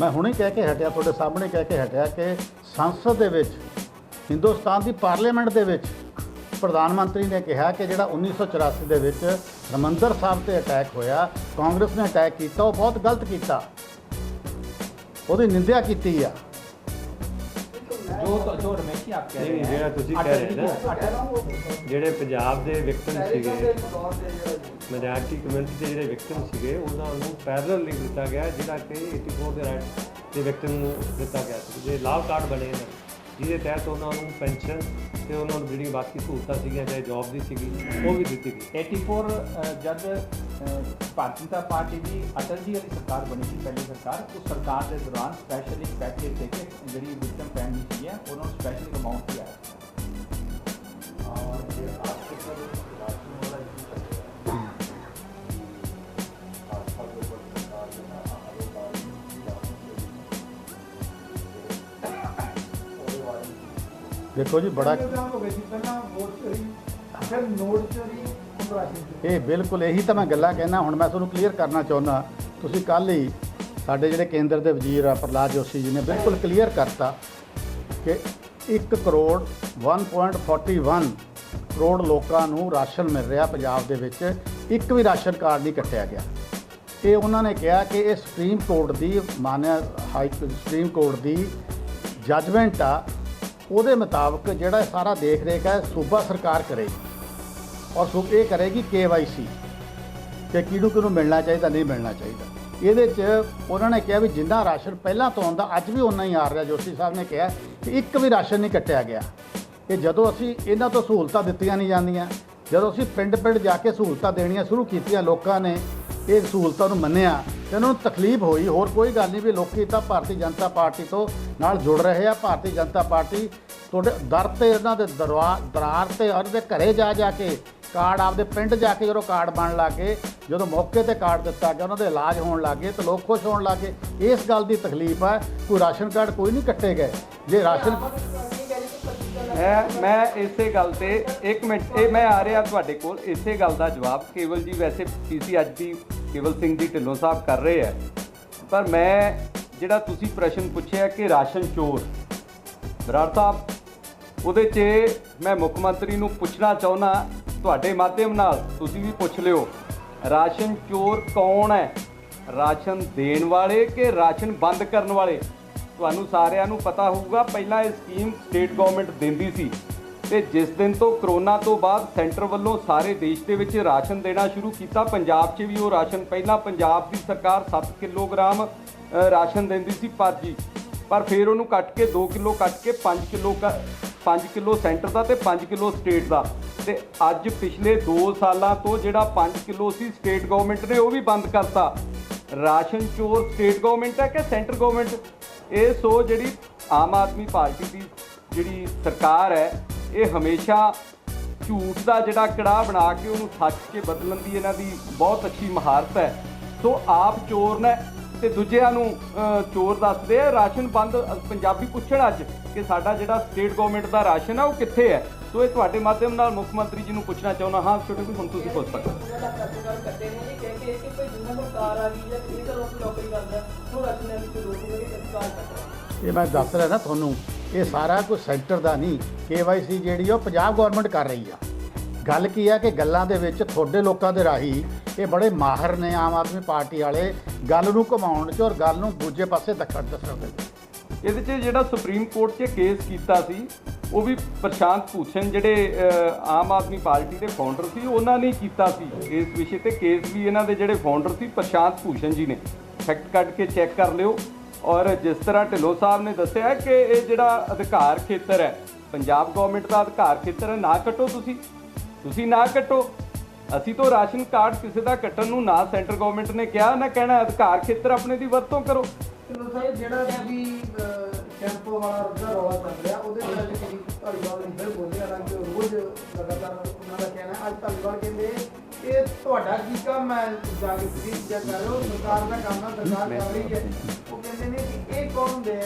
ਮੈਂ ਹੁਣੇ ਕਹਿ ਕੇ ਹਟਿਆ ਤੁਹਾਡੇ ਸਾਹਮਣੇ ਕਹਿ ਕੇ ਹਟਿਆ ਕਿ ਸੰਸਦ ਦੇ ਵਿੱਚ ਹਿੰਦੁਸਤਾਨ ਦੀ ਪਾਰਲੀਮੈਂਟ ਦੇ ਵਿੱਚ ਪ੍ਰਧਾਨ ਮੰਤਰੀ ਨੇ ਕਿਹਾ ਕਿ ਜਿਹੜਾ 1984 ਦੇ ਵਿੱਚ ਰਮੰਦਰ ਸਾਹਿਬ ਤੇ ਅਟੈਕ ਹੋਇਆ। ਕਾਂਗਰਸ ਨੇ ਅਟੈਕ ਕੀਤਾ ਉਹ ਬਹੁਤ ਗਲਤ ਕੀਤਾ। ਉਹਦੀ ਨਿੰਦਿਆ ਕੀਤੀ ਆ। ਤੁਸੀਂ ਕਹਿ ਰਹੇ ਨਾ ਜਿਹੜੇ ਪੰਜਾਬ ਦੇ ਵਿਕਟਮ ਸੀਗੇ ਮਜਾਰਟੀ ਕਮਿਊਨਿਟੀ ਦੇ ਜਿਹੜੇ ਵਿਕਟਮ ਸੀਗੇ ਉਹਨਾਂ ਨੂੰ ਪੈਰਲਲ ਨਹੀਂ ਦਿੱਤਾ ਗਿਆ ਜਿਹੜਾ ਕਿ 84 ਦੇ ਰਾਈਟ ਦੇ ਵਿਕਟਮ ਨੂੰ ਦਿੱਤਾ ਗਿਆ ਸੀ। ਜੇ ਲਾਭ ਕਾਰਡ ਬਣੇ ਨੇ ਜਿਹਦੇ ਤਹਿਤ ਉਹਨਾਂ ਨੂੰ ਪੈਨਸ਼ਨ ਤੇ ਉਹਨਾਂ ਨੂੰ ਜਿਹੜੀ ਬਾਕੀ ਸਹੂਲਤਾਂ ਸੀਗੀਆਂ ਚਾਹੇ ਜੌਬ ਦੀ ਸੀਗੀ ਉਹ ਵੀ ਦਿੱਤੀ ਗਈ। 84 ਜਦ ਭਾਰਤੀ ਜਨਤਾ ਪਾਰਟੀ ਦੀ ਅਟਲ ਜੀ ਵਾਲੀ ਸਰਕਾਰ ਬਣੀ ਸੀ ਪਹਿਲੀ ਸਰਕਾਰ ਉਸ ਸਰਕਾਰ ਦੇ ਦੌਰਾਨ ਸਪੈਸ਼ਲ ਇੱਕ ਪੈਕੇਜ ਦੇ ਕੇ ਜਿਹੜੀ ਵਿਕਟਮ ਫੈਮਿਲੀ ਸੀ ਉਹਨਾਂ ਨੂੰ ਸਪੈਸ਼ਲ ਅਮਾਉਂਟ ਦਿੱਤਾ ਔਰ ਜੇ ਆਪ ਕਿਸਰ ਦੇਖੋ ਜੀ ਬੜਾ ਹੋ ਗਈ ਸੀ ਪਹਿਲਾਂ ਵੋਟ ਚੋਰੀ ਫਿਰ ਨੋਟ ਚੋਰੀ ਹੁਣ ਰਾਸ਼ਨ ਚੋਰੀ। ਇਹ ਬਿਲਕੁਲ ਇਹੀ ਤਾਂ ਮੈਂ ਗੱਲਾਂ ਕਹਿਣਾ ਹੁਣ ਮੈਂ ਤੁਹਾਨੂੰ ਕਲੀਅਰ ਕਰਨਾ ਚਾਹੁੰਦਾ ਤੁਸੀਂ ਕੱਲ ਹੀ ਸਾਡੇ ਜਿਹੜੇ ਕੇਂਦਰ ਦੇ ਵਜ਼ੀਰ ਆ ਪ੍ਰਲਾਦ ਜੋਸ਼ੀ ਜੀ ਨੇ ਬਿਲਕੁਲ ਕਲੀਅਰ ਕਰਤਾ ਕਿ 1 ਕਰੋੜ 1.41 ਕਰੋੜ ਲੋਕਾਂ ਨੂੰ ਰਾਸ਼ਨ ਮਿਲ ਰਿਹਾ ਪੰਜਾਬ ਦੇ ਵਿੱਚ ਇੱਕ ਵੀ ਰਾਸ਼ਨ ਕਾਰਡ ਨਹੀਂ ਕੱਟਿਆ ਗਿਆ। ਇਹ ਉਹਨਾਂ ਨੇ ਕਿਹਾ ਕਿ ਇਹ ਸੁਪਰੀਮ ਕੋਰਟ ਦੀ ਮਾਨਿਆ ਹਾਈ ਸੁਪਰੀਮ ਕੋਰਟ ਦੀ ਜੱਜਮੈਂਟ ਆ ਉਹਦੇ ਮੁਤਾਬਕ ਜਿਹੜਾ ਸਾਰਾ ਦੇਖ ਰੇਖ ਹੈ, ਸੂਬਾ ਸਰਕਾਰ ਕਰੇਗੀ। ਔਰ ਸੂ, ਇਹ ਕਰੇਗੀ KYC ਕਿ ਕਿਹਨੂੰ ਕਿਹਨੂੰ ਮਿਲਣਾ ਚਾਹੀਦਾ, ਨਹੀਂ ਮਿਲਣਾ ਚਾਹੀਦਾ। ਇਹਦੇ 'ਚ ਉਹਨਾਂ ਨੇ ਕਿਹਾ ਵੀ ਜਿੰਨਾ ਰਾਸ਼ਨ ਪਹਿਲਾਂ ਤੋਂ ਆਉਂਦਾ, ਅੱਜ ਵੀ ਉਨਾ ਹੀ ਆ ਰਿਹਾ, ਜੋਸ਼ੀ ਸਾਹਿਬ ਨੇ ਕਿਹਾ ਕਿ ਇੱਕ ਵੀ ਰਾਸ਼ਨ ਨਹੀਂ ਕੱਟਿਆ ਗਿਆ। ਕਿ ਜਦੋਂ ਅਸੀਂ ਇਹਨਾਂ ਤੋਂ ਸਹੂਲਤਾਂ ਦਿੱਤੀਆਂ ਨਹੀਂ ਜਾਂਦੀਆਂ, ਜਦੋਂ ਅਸੀਂ ਪਿੰਡ-ਪਿੰਡ ਜਾ ਕੇ ਸਹੂਲਤਾਂ ਦੇਣੀਆਂ ਸ਼ੁਰੂ ਕੀਤੀਆਂ ਲੋਕਾਂ ਨੇ, ਇਹ ਸਹੂਲਤਾਂ ਨੂੰ ਮੰਨਿਆ ਤੇ ਉਹਨਾਂ ਨੂੰ ਤਕਲੀਫ ਹੋਈ। ਹੋਰ ਕੋਈ ਗੱਲ ਨਹੀਂ ਵੀ ਲੋਕੀ ਤਾਂ ਭਾਰਤੀ ਜਨਤਾ ਪਾਰਟੀ ਤੋਂ ਨਾਲ ਜੁੜ ਰਹੇ ਆ, ਭਾਰਤੀ ਜਨਤਾ ਪਾਰਟੀ। ਤੁਹਾਡੇ ਦਰ ਤੇ ਇਹਨਾਂ ਦੇ ਦਰਵਾ, ਦਰਾਰ ਤੇ ਉਹਨਾਂ ਦੇ ਘਰੇ ਜਾ ਜਾ ਕੇ ਕਾਰਡ ਆਪਦੇ ਪਿੰਡ ਜਾ ਕੇ ਜਦੋਂ ਕਾਰਡ ਬਣ ਲੱਗੇ, ਜਦੋਂ ਮੌਕੇ ਤੇ ਕਾਰਡ ਦਿੱਤਾ ਗਿਆ, ਉਹਨਾਂ ਦੇ ਇਲਾਜ ਹੋਣ ਲੱਗੇ ਤੇ ਲੋਕ ਖੁਸ਼ ਹੋਣ ਲੱਗੇ। ਇਸ ਗੱਲ ਦੀ ਤਕਲੀਫ ਹੈ ਕੋਈ ਰਾਸ਼ਨ ਕਾਰਡ ਕੋਈ ਨਹੀਂ ਕੱਟੇ ਗਏ। ਜੇ ਰਾਸ਼ਨ ਮੈਂ ਮੈਂ ਇਸੇ ਗੱਲ ਤੇ ਇੱਕ ਮਿੰਟ, ਇਹ ਮੈਂ ਆ ਰਿਹਾ ਤੁਹਾਡੇ ਕੋਲ, ਇਸੇ ਗੱਲ ਦਾ ਜਵਾਬ। ਕੇਵਲ ਜੀ ਵੈਸੇ ਪੀਸੀ ਅੱਜ ਦੀ ਕੇਵਲ ਸਿੰਘ ਜੀ ਢਿੱਲੋਂ ਸਾਹਿਬ ਕਰ ਰਹੇ ਆ ਪਰ ਮੈਂ ਜਿਹੜਾ ਤੁਸੀਂ ਪ੍ਰਸ਼ਨ ਪੁੱਛਿਆ ਕਿ ਰਾਸ਼ਨ ਚੋਰ, ਬਰਾੜ ਸਾਹਿਬ, ਉਹਦੇ 'ਚ ਮੈਂ ਮੁੱਖ ਮੰਤਰੀ ਨੂੰ ਪੁੱਛਣਾ ਚਾਹੁੰਦਾ, ਤੁਹਾਡੇ ਮਾਧਿਅਮ ਨਾਲ ਤੁਸੀਂ ਵੀ ਪੁੱਛ ਲਿਓ, ਰਾਸ਼ਨ ਚੋਰ ਕੌਣ ਹੈ? ਰਾਸ਼ਨ ਦੇਣ ਵਾਲੇ ਕਿ ਰਾਸ਼ਨ ਬੰਦ ਕਰਨ ਵਾਲੇ? ਤੁਹਾਨੂੰ ਸਾਰਿਆਂ ਨੂੰ ਪਤਾ ਹੋਊਗਾ, ਪਹਿਲਾਂ ਇਹ ਸਕੀਮ ਸਟੇਟ ਗਵਰਨਮੈਂਟ ਦਿੰਦੀ ਸੀ। ਤੇ ਜਿਸ ਦਿਨ ਤੋਂ ਕਰੋਨਾ ਤੋਂ ਬਾਅਦ ਸੈਂਟਰ ਵੱਲੋਂ ਸਾਰੇ ਦੇਸ਼ ਦੇ ਵਿੱਚ ਰਾਸ਼ਨ ਦੇਣਾ ਸ਼ੁਰੂ ਕੀਤਾ, ਪੰਜਾਬ 'ਚ ਵੀ ਉਹ ਰਾਸ਼ਨ, ਪਹਿਲਾਂ ਪੰਜਾਬ ਦੀ ਸਰਕਾਰ 7 ਕਿਲੋਗ੍ਰਾਮ ਰਾਸ਼ਨ ਦਿੰਦੀ ਸੀ ਪਰ ਜੀ ਪਰ ਫਿਰ ਉਹਨੂੰ ਕੱਟ ਕੇ 2 ਕਿਲੋ ਕੱਟ ਕੇ 5 ਕਿਲੋ 5 ਕਿਲੋ ਸੈਂਟਰ ਦਾ ਤੇ 5 ਕਿਲੋ ਸਟੇਟ ਦਾ। ਤੇ ਅੱਜ ਪਿਛਲੇ 2 ਸਾਲਾਂ ਤੋਂ ਜਿਹੜਾ 5 ਕਿਲੋ ਸੀ ਸਟੇਟ ਗਵਰਨਮੈਂਟ ਨੇ ਉਹ ਵੀ ਬੰਦ ਕਰਤਾ। ਰਾਸ਼ਨ ਚੋਰ ਸਟੇਟ ਗਵਰਨਮੈਂਟ ਹੈ ਕਿ ਸੈਂਟਰ ਗਵਰਨਮੈਂਟ? ਇਹ ਸੋ ਜਿਹੜੀ ਆਮ ਆਦਮੀ ਪਾਰਟੀ ਦੀ ਜਿਹੜੀ ਸਰਕਾਰ ਹੈ ਇਹ ਹਮੇਸ਼ਾ ਝੂਠ ਦਾ ਜਿਹੜਾ ਕੜਾਹ ਬਣਾ ਕੇ ਉਹਨੂੰ ਸੱਚ 'ਚ ਬਦਲਣ ਦੀ ਇਹਨਾਂ ਦੀ ਬਹੁਤ ਅੱਛੀ ਮਹਾਰਤ ਹੈ। ਸੋ ਆਪ ਚੋਰ ਨੇ ਤੇ ਦੂਜਿਆਂ ਨੂੰ ਚੋਰ ਦੱਸਦੇ ਆ ਰਾਸ਼ਨ ਬੰਦ ਪੰਜਾਬੀ ਪੁੱਛਣ ਅੱਜ ਕਿ ਸਾਡਾ ਜਿਹੜਾ ਸਟੇਟ ਗਵਰਨਮੈਂਟ ਦਾ ਰਾਸ਼ਨ ਹੈ ਉਹ ਕਿੱਥੇ ਹੈ? ਸੋ ਇਹ ਤੁਹਾਡੇ ਮਾਧਿਅਮ ਨਾਲ ਮੁੱਖ ਮੰਤਰੀ ਜੀ ਨੂੰ ਪੁੱਛਣਾ ਚਾਹੁੰਦਾ ਹਾਂ ਛੋਟੇ ਵੀ ਹੁਣ ਤੁਸੀਂ ਪੁੱਛ ਸਕਦੇ ਹੋ। ਇਹ ਮੈਂ ਦੱਸ ਰਿਹਾ ਨਾ ਤੁਹਾਨੂੰ ਇਹ ਸਾਰਾ ਕੁਝ ਸੈਂਟਰ ਦਾ ਨਹੀਂ ਕੇਵਾਈਸੀ ਜਿਹੜੀ ਆ, ਉਹ ਪੰਜਾਬ ਗਵਰਨਮੈਂਟ ਕਰ ਰਹੀ ਆ। ਗੱਲ ਕੀ ਆ ਕਿ ਗੱਲਾਂ ਦੇ ਵਿੱਚ ਤੁਹਾਡੇ ਲੋਕਾਂ ਦੇ ਰਾਹੀਂ ਇਹ ਬੜੇ ਮਾਹਰ ਨੇ ਆਮ ਆਦਮੀ ਪਾਰਟੀ ਵਾਲੇ ਗੱਲ ਨੂੰ ਘੁਮਾਉਣ 'ਚ ਔਰ ਗੱਲ ਨੂੰ ਦੂਜੇ ਪਾਸੇ ਦੱਖਣ ਦੱਸਣ ਦੇ ਇਹਦੇ 'ਚ ਜਿਹੜਾ ਸੁਪਰੀਮ ਕੋਰਟ 'ਚ ਕੇਸ ਕੀਤਾ ਸੀ ਉਹ ਵੀ ਪ੍ਰਸ਼ਾਂਤ ਭੂਸ਼ਣ ਜਿਹੜੇ ਆਮ ਆਦਮੀ ਪਾਰਟੀ ਦੇ ਫਾਊਂਡਰ ਸੀ ਉਹਨਾਂ ਨੇ ਕੀਤਾ ਸੀ ਇਸ ਵਿਸ਼ੇ ਤੇ ਕੇਸ ਵੀ ਇਹਨਾਂ ਦੇ ਜਿਹੜੇ ਫਾਊਂਡਰ ਸੀ ਪ੍ਰਸ਼ਾਂਤ ਭੂਸ਼ਣ ਜੀ ਨੇ। ਫੈਕਟ ਕੱਢ ਕੇ ਚੈੱਕ ਕਰ ਲਿਓ। ਔਰ ਜਿਸ ਤਰ੍ਹਾਂ ਢਿੱਲੋਂ ਸਾਹਿਬ ਨੇ ਦੱਸਿਆ ਕਿ ਇਹ ਜਿਹੜਾ ਅਧਿਕਾਰ ਖੇਤਰ ਹੈ, ਪੰਜਾਬ ਗਵਰਨਮੈਂਟ ਦਾ ਅਧਿਕਾਰ ਖੇਤਰ ਨਾ ਕੱਟੋ ਤੁਸੀਂ। ਤੁਸੀਂ ਨਾ ਕੱਟੋ। ਅਸੀਂ ਤਾਂ ਰਾਸ਼ਨ ਕਾਰਡ ਕਿਸੇ ਦਾ ਕੱਟਣ ਨੂੰ ਨਾ ਸੈਂਟਰ ਗਵਰਨਮੈਂਟ ਨੇ ਕਿਹਾ, ਨਾ ਕਹਿਣਾ ਅਧਿਕਾਰ ਖੇਤਰ ਆਪਣੇ ਦੀ ਵਰਤੋਂ ਕਰੋ। ਚਲੋ ਸਾਹਿਬ, ਜਿਹੜਾ ਵੀ ਕੈਂਪੋ ਵਾਲਾ ਦਾ ਰੌਲਾ ਚੱਲ ਰਿਹਾ, ਉਹਦੇ ਵਿੱਚ ਅੱਜ ਕਿਹੜੀ ਨੇ ਫਿਰ ਬੋਲਿਆ ਹਾਲਾਂਕਿ ਰੋਜ਼ ਲਗਾਤਾਰ ਉਹਨਾਂ ਦਾ ਕਹਿਣਾ ਅੱਜ ਧਾਲੀਵਾਲ ਕਹਿੰਦੇ ਇਹ ਤੁਹਾਡਾ ਕੀ ਕੰਮ ਹੈ? ਜਾ ਕੇ ਤੁਸੀਂ ਸਰਕਾਰ ਦਾ ਕੰਮ ਹੈ, ਸਰਕਾਰ ਕਰ ਰਹੀ ਹੈ। ਉਹ ਕਹਿੰਦੇ ਨੇ ਕਿ ਇਹ ਕੌਣ ਦੇ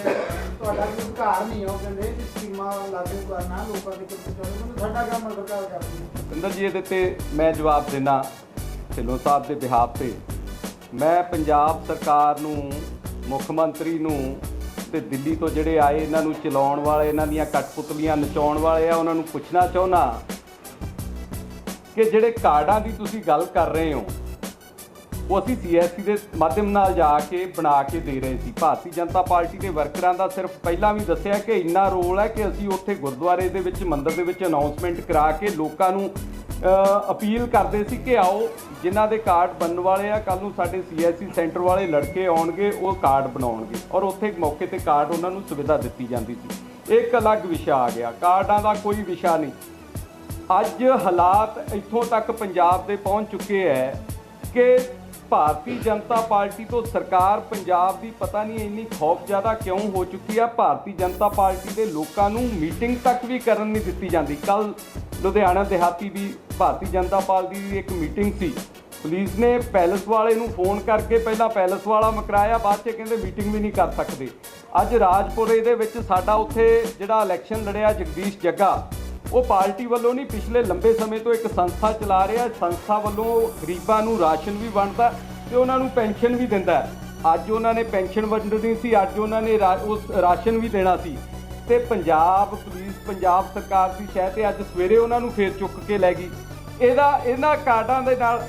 ਤੁਹਾਡਾ ਕੋਈ ਅਧਿਕਾਰ ਨਹੀਂ ਹੈ। ਉਹ ਕਹਿੰਦੇ ਕਿ ਸਕੀਮਾਂ ਲਾਗੂ ਕਰਨਾ, ਲੋਕਾਂ ਦੇ ਕੋਲ ਪਹੁੰਚਾਉਣਾ ਸਾਡਾ ਕੰਮ ਹੈ, ਸਰਕਾਰ ਕਰਦੀ ਹੈ। ਸਿੰਦਰ ਜੀ, ਇਹਦੇ ਤੇ ਮੈਂ ਜਵਾਬ ਦੇਣਾ ਢਿੱਲੋਂ ਸਾਹਿਬ ਦੇ ਬਿਹਾਫ ਤੇ। ਮੈਂ ਪੰਜਾਬ ਸਰਕਾਰ ਨੂੰ, ਮੁੱਖ ਮੰਤਰੀ ਨੂੰ ਤੇ ਦਿੱਲੀ ਤੋਂ ਜਿਹੜੇ ਆਏ, ਇਹਨਾਂ ਨੂੰ ਚਲਾਉਣ ਵਾਲੇ, ਇਹਨਾਂ ਦੀਆਂ ਕਠਪੁਤਲੀਆਂ ਨਚਾਉਣ ਵਾਲੇ ਆ, ਉਹਨਾਂ ਨੂੰ ਪੁੱਛਣਾ ਚਾਹੁੰਦਾ। ਕਿ ਜਿਹੜੇ ਕਾਰਡਾਂ ਦੀ ਤੁਸੀਂ ਗੱਲ ਕਰ ਰਹੇ ਹੋ, ਉਹ ਅਸੀਂ ਸੀਐਸਸੀ ਦੇ ਮਾਧਿਅਮ ਨਾਲ ਜਾ ਕੇ ਬਣਾ ਕੇ ਦੇ ਰਹੇ ਸੀ। ਭਾਰਤੀ ਜਨਤਾ ਪਾਰਟੀ ਦੇ ਵਰਕਰਾਂ ਦਾ ਸਿਰਫ ਪਹਿਲਾਂ ਵੀ ਦੱਸਿਆ ਕਿ ਇੰਨਾ ਰੋਲ ਹੈ ਕਿ ਅਸੀਂ ਉੱਥੇ ਗੁਰਦੁਆਰੇ ਦੇ ਵਿੱਚ, ਮੰਦਿਰ ਦੇ ਵਿੱਚ ਅਨਾਉਂਸਮੈਂਟ ਕਰਾ ਕੇ ਲੋਕਾਂ ਨੂੰ ਅਪੀਲ ਕਰਦੇ ਸੀ ਕਿ ਆਓ, ਜਿਨ੍ਹਾਂ ਦੇ ਕਾਰਡ ਬਣਨ ਵਾਲੇ ਆ ਕੱਲ ਨੂੰ ਸਾਡੇ ਸੀਐਸਸੀ ਸੈਂਟਰ ਵਾਲੇ ਲੜਕੇ ਆਉਣਗੇ, ਉਹ ਕਾਰਡ ਬਣਾਉਣਗੇ। ਔਰ ਉੱਥੇ ਮੌਕੇ ਤੇ ਕਾਰਡ ਉਹਨਾਂ ਨੂੰ ਸੁਵਿਧਾ ਦਿੱਤੀ ਜਾਂਦੀ ਸੀ। ਇਹ ਇੱਕ ਅਲੱਗ ਵਿਸ਼ਾ ਆ ਗਿਆ। ਕਾਰਡਾਂ ਦਾ ਕੋਈ ਵਿਸ਼ਾ ਨਹੀਂ। ਅੱਜ ਹਾਲਾਤ ਇੱਥੋਂ ਤੱਕ ਪੰਜਾਬ ਦੇ ਪਹੁੰਚ ਚੁੱਕੇ ਹੈ ਕਿ ਭਾਰਤੀ ਜਨਤਾ ਪਾਰਟੀ ਤੋਂ ਸਰਕਾਰ ਪੰਜਾਬ ਦੀ ਪਤਾ ਨਹੀਂ ਇੰਨੀ ਖੌਫ ਜ਼ਿਆਦਾ ਕਿਉਂ ਹੋ ਚੁੱਕੀ ਆ। ਭਾਰਤੀ ਜਨਤਾ ਪਾਰਟੀ ਦੇ ਲੋਕਾਂ ਨੂੰ ਮੀਟਿੰਗ ਤੱਕ ਵੀ ਕਰਨ ਨਹੀਂ ਦਿੱਤੀ ਜਾਂਦੀ। ਕੱਲ ਲੁਧਿਆਣਾ ਦਿਹਾਤੀ ਵੀ ਭਾਰਤੀ ਜਨਤਾ ਪਾਰਟੀ ਦੀ ਇੱਕ ਮੀਟਿੰਗ ਸੀ। ਪੁਲਿਸ ਨੇ ਪੈਲਸ ਵਾਲੇ ਨੂੰ ਫੋਨ ਕਰਕੇ ਪਹਿਲਾਂ ਪੈਲਸ ਵਾਲਾ ਮਕਰਾਇਆ, ਬਾਅਦ 'ਚ ਕਹਿੰਦੇ ਮੀਟਿੰਗ ਵੀ ਨਹੀਂ ਕਰ ਸਕਦੇ। ਅੱਜ ਰਾਜਪੁਰੇ ਦੇ ਵਿੱਚ ਸਾਡਾ ਉੱਥੇ ਜਿਹੜਾ ਇਲੈਕਸ਼ਨ ਲੜਿਆ ਜਗਦੀਸ਼ ਜੱਗਾ ਉਹ ਪਾਰਟੀ ਵੱਲੋਂ ਨਹੀਂ, ਪਿਛਲੇ ਲੰਬੇ ਸਮੇਂ ਤੋਂ ਇੱਕ ਸੰਸਥਾ ਚਲਾ ਰਿਹਾ ਸੰਸਥਾ ਵੱਲੋਂ ਗਰੀਬਾਂ ਨੂੰ ਰਾਸ਼ਨ ਵੀ ਵੰਡਦਾ ਤੇ ਉਹਨਾਂ ਨੂੰ ਪੈਨਸ਼ਨ ਵੀ ਦਿੰਦਾ ਅੱਜ ਉਹਨਾਂ ਨੇ ਪੈਨਸ਼ਨ ਵੰਡਣੀ ਸੀ, ਅੱਜ ਉਹਨਾਂ ਨੇ ਰਾ- ਉਸ ਰਾਸ਼ਨ ਵੀ ਦੇਣਾ ਸੀ। ਤੇ ਪੰਜਾਬ ਪੁਲਿਸ, ਪੰਜਾਬ ਸਰਕਾਰ ਦੀ ਸ਼ਹਿ ਤੇ ਅੱਜ ਸਵੇਰੇ ਉਹਨਾਂ ਨੂੰ ਫੇਰ ਚੁੱਕ ਕੇ ਲੈ ਗਈ। ਇਹਦਾ, ਇਹਨਾਂ ਕਾਰਡਾਂ ਦੇ ਨਾਲ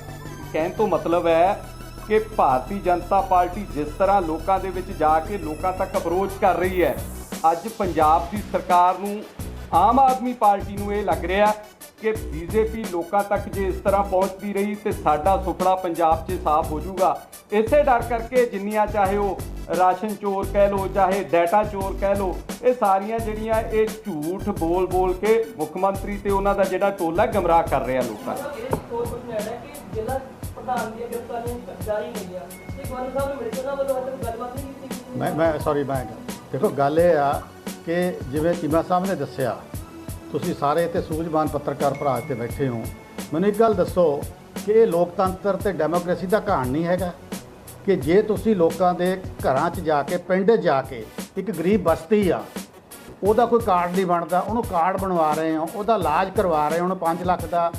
ਕਹਿਣ ਤੋਂ ਮਤਲਬ ਹੈ ਕਿ ਭਾਰਤੀ ਜਨਤਾ ਪਾਰਟੀ ਜਿਸ ਤਰ੍ਹਾਂ ਲੋਕਾਂ ਦੇ ਵਿੱਚ ਜਾ ਕੇ ਲੋਕਾਂ ਤੱਕ ਅਪਰੋਚ ਕਰ ਰਹੀ ਹੈ, ਅੱਜ ਪੰਜਾਬ ਦੀ ਸਰਕਾਰ ਨੂੰ ਆਮ ਆਦਮੀ ਪਾਰਟੀ ਨੂੰ ਇਹ ਲੱਗ ਰਿਹਾ ਕਿ ਬੀਜੇਪੀ ਲੋਕਾਂ ਤੱਕ ਜੇ ਇਸ ਤਰ੍ਹਾਂ ਪਹੁੰਚਦੀ ਰਹੀ ਤੇ ਸਾਡਾ ਸੁਪਨਾ ਪੰਜਾਬ 'ਚ ਸਾਫ਼ ਹੋ ਜਾਊਗਾ। ਇਸੇ ਡਰ ਕਰਕੇ ਜਿੰਨੀਆਂ ਚਾਹੇ ਉਹ ਰਾਸ਼ਨ ਚੋਰ ਕਹਿ ਲੋ ਚਾਹੇ ਡਾਟਾ ਚੋਰ ਕਹਿ ਲੋ ਇਹ ਸਾਰੀਆਂ ਜਿਹੜੀਆਂ ਇਹ ਝੂਠ ਬੋਲ ਬੋਲ ਕੇ ਮੁੱਖ ਮੰਤਰੀ ਤੇ ਉਹਨਾਂ ਦਾ ਜਿਹੜਾ ਟੋਲਾ ਗਮਰਾਹ ਕਰ ਰਿਹਾ ਲੋਕਾਂ ਨੂੰ ਇਹ ਹੋਰ ਕੁਝ ਨਹੀਂ ਹੈ ਕਿ ਜ਼ਿਲ੍ਹਾ ਪ੍ਰਧਾਨ ਦੀਆਂ ਗ੍ਰਿਫਤਾਰੀਆਂ ਜਾਰੀ ਨਹੀਂ ਆ। ਤੇ ਗਵਰਨਰ ਸਾਹਿਬ ਨੇ ਮੇਰੇ ਨਾਲ ਵੱਲੋਂ ਅੱਜ ਤੱਕ ਗੱਲਬਾਤ ਨਹੀਂ ਕੀਤੀ। ਮੈਂ ਮੈਂ ਸੌਰੀ ਮੈਂ ਦੇਖੋ ਗੱਲ ਇਹ ਆ ਕਿ ਜਿਵੇਂ ਚੀਮਾ ਸਾਹਿਬ ਨੇ ਦੱਸਿਆ, ਤੁਸੀਂ ਸਾਰੇ ਤੇ ਸੂਝਵਾਨ ਪੱਤਰਕਾਰ ਭਰਾ ਇੱਥੇ ਬੈਠੇ ਹੋ। ਮੈਨੂੰ ਇੱਕ ਗੱਲ ਦੱਸੋ ਕਿ ਇਹ ਲੋਕਤੰਤਰ ਤੇ ਡੈਮੋਕ੍ਰੇਸੀ ਦਾ ਕਹਾਣ ਨਹੀਂ ਹੈਗਾ? ਕਿ ਜੇ ਤੁਸੀਂ ਲੋਕਾਂ ਦੇ ਘਰਾਂ 'ਚ ਜਾ ਕੇ, ਪਿੰਡ ਜਾ ਕੇ ਇੱਕ ਗਰੀਬ ਬਸਤੀ ਆ, ਉਹਦਾ ਕੋਈ ਕਾਰਡ ਨਹੀਂ ਬਣਦਾ, ਉਹਨੂੰ ਕਾਰਡ ਬਣਵਾ ਰਹੇ ਹੋ, ਉਹਦਾ ਇਲਾਜ ਕਰਵਾ ਰਹੇ ਹੋ, ਉਹਨੂੰ 5 ਲੱਖ ਦਾ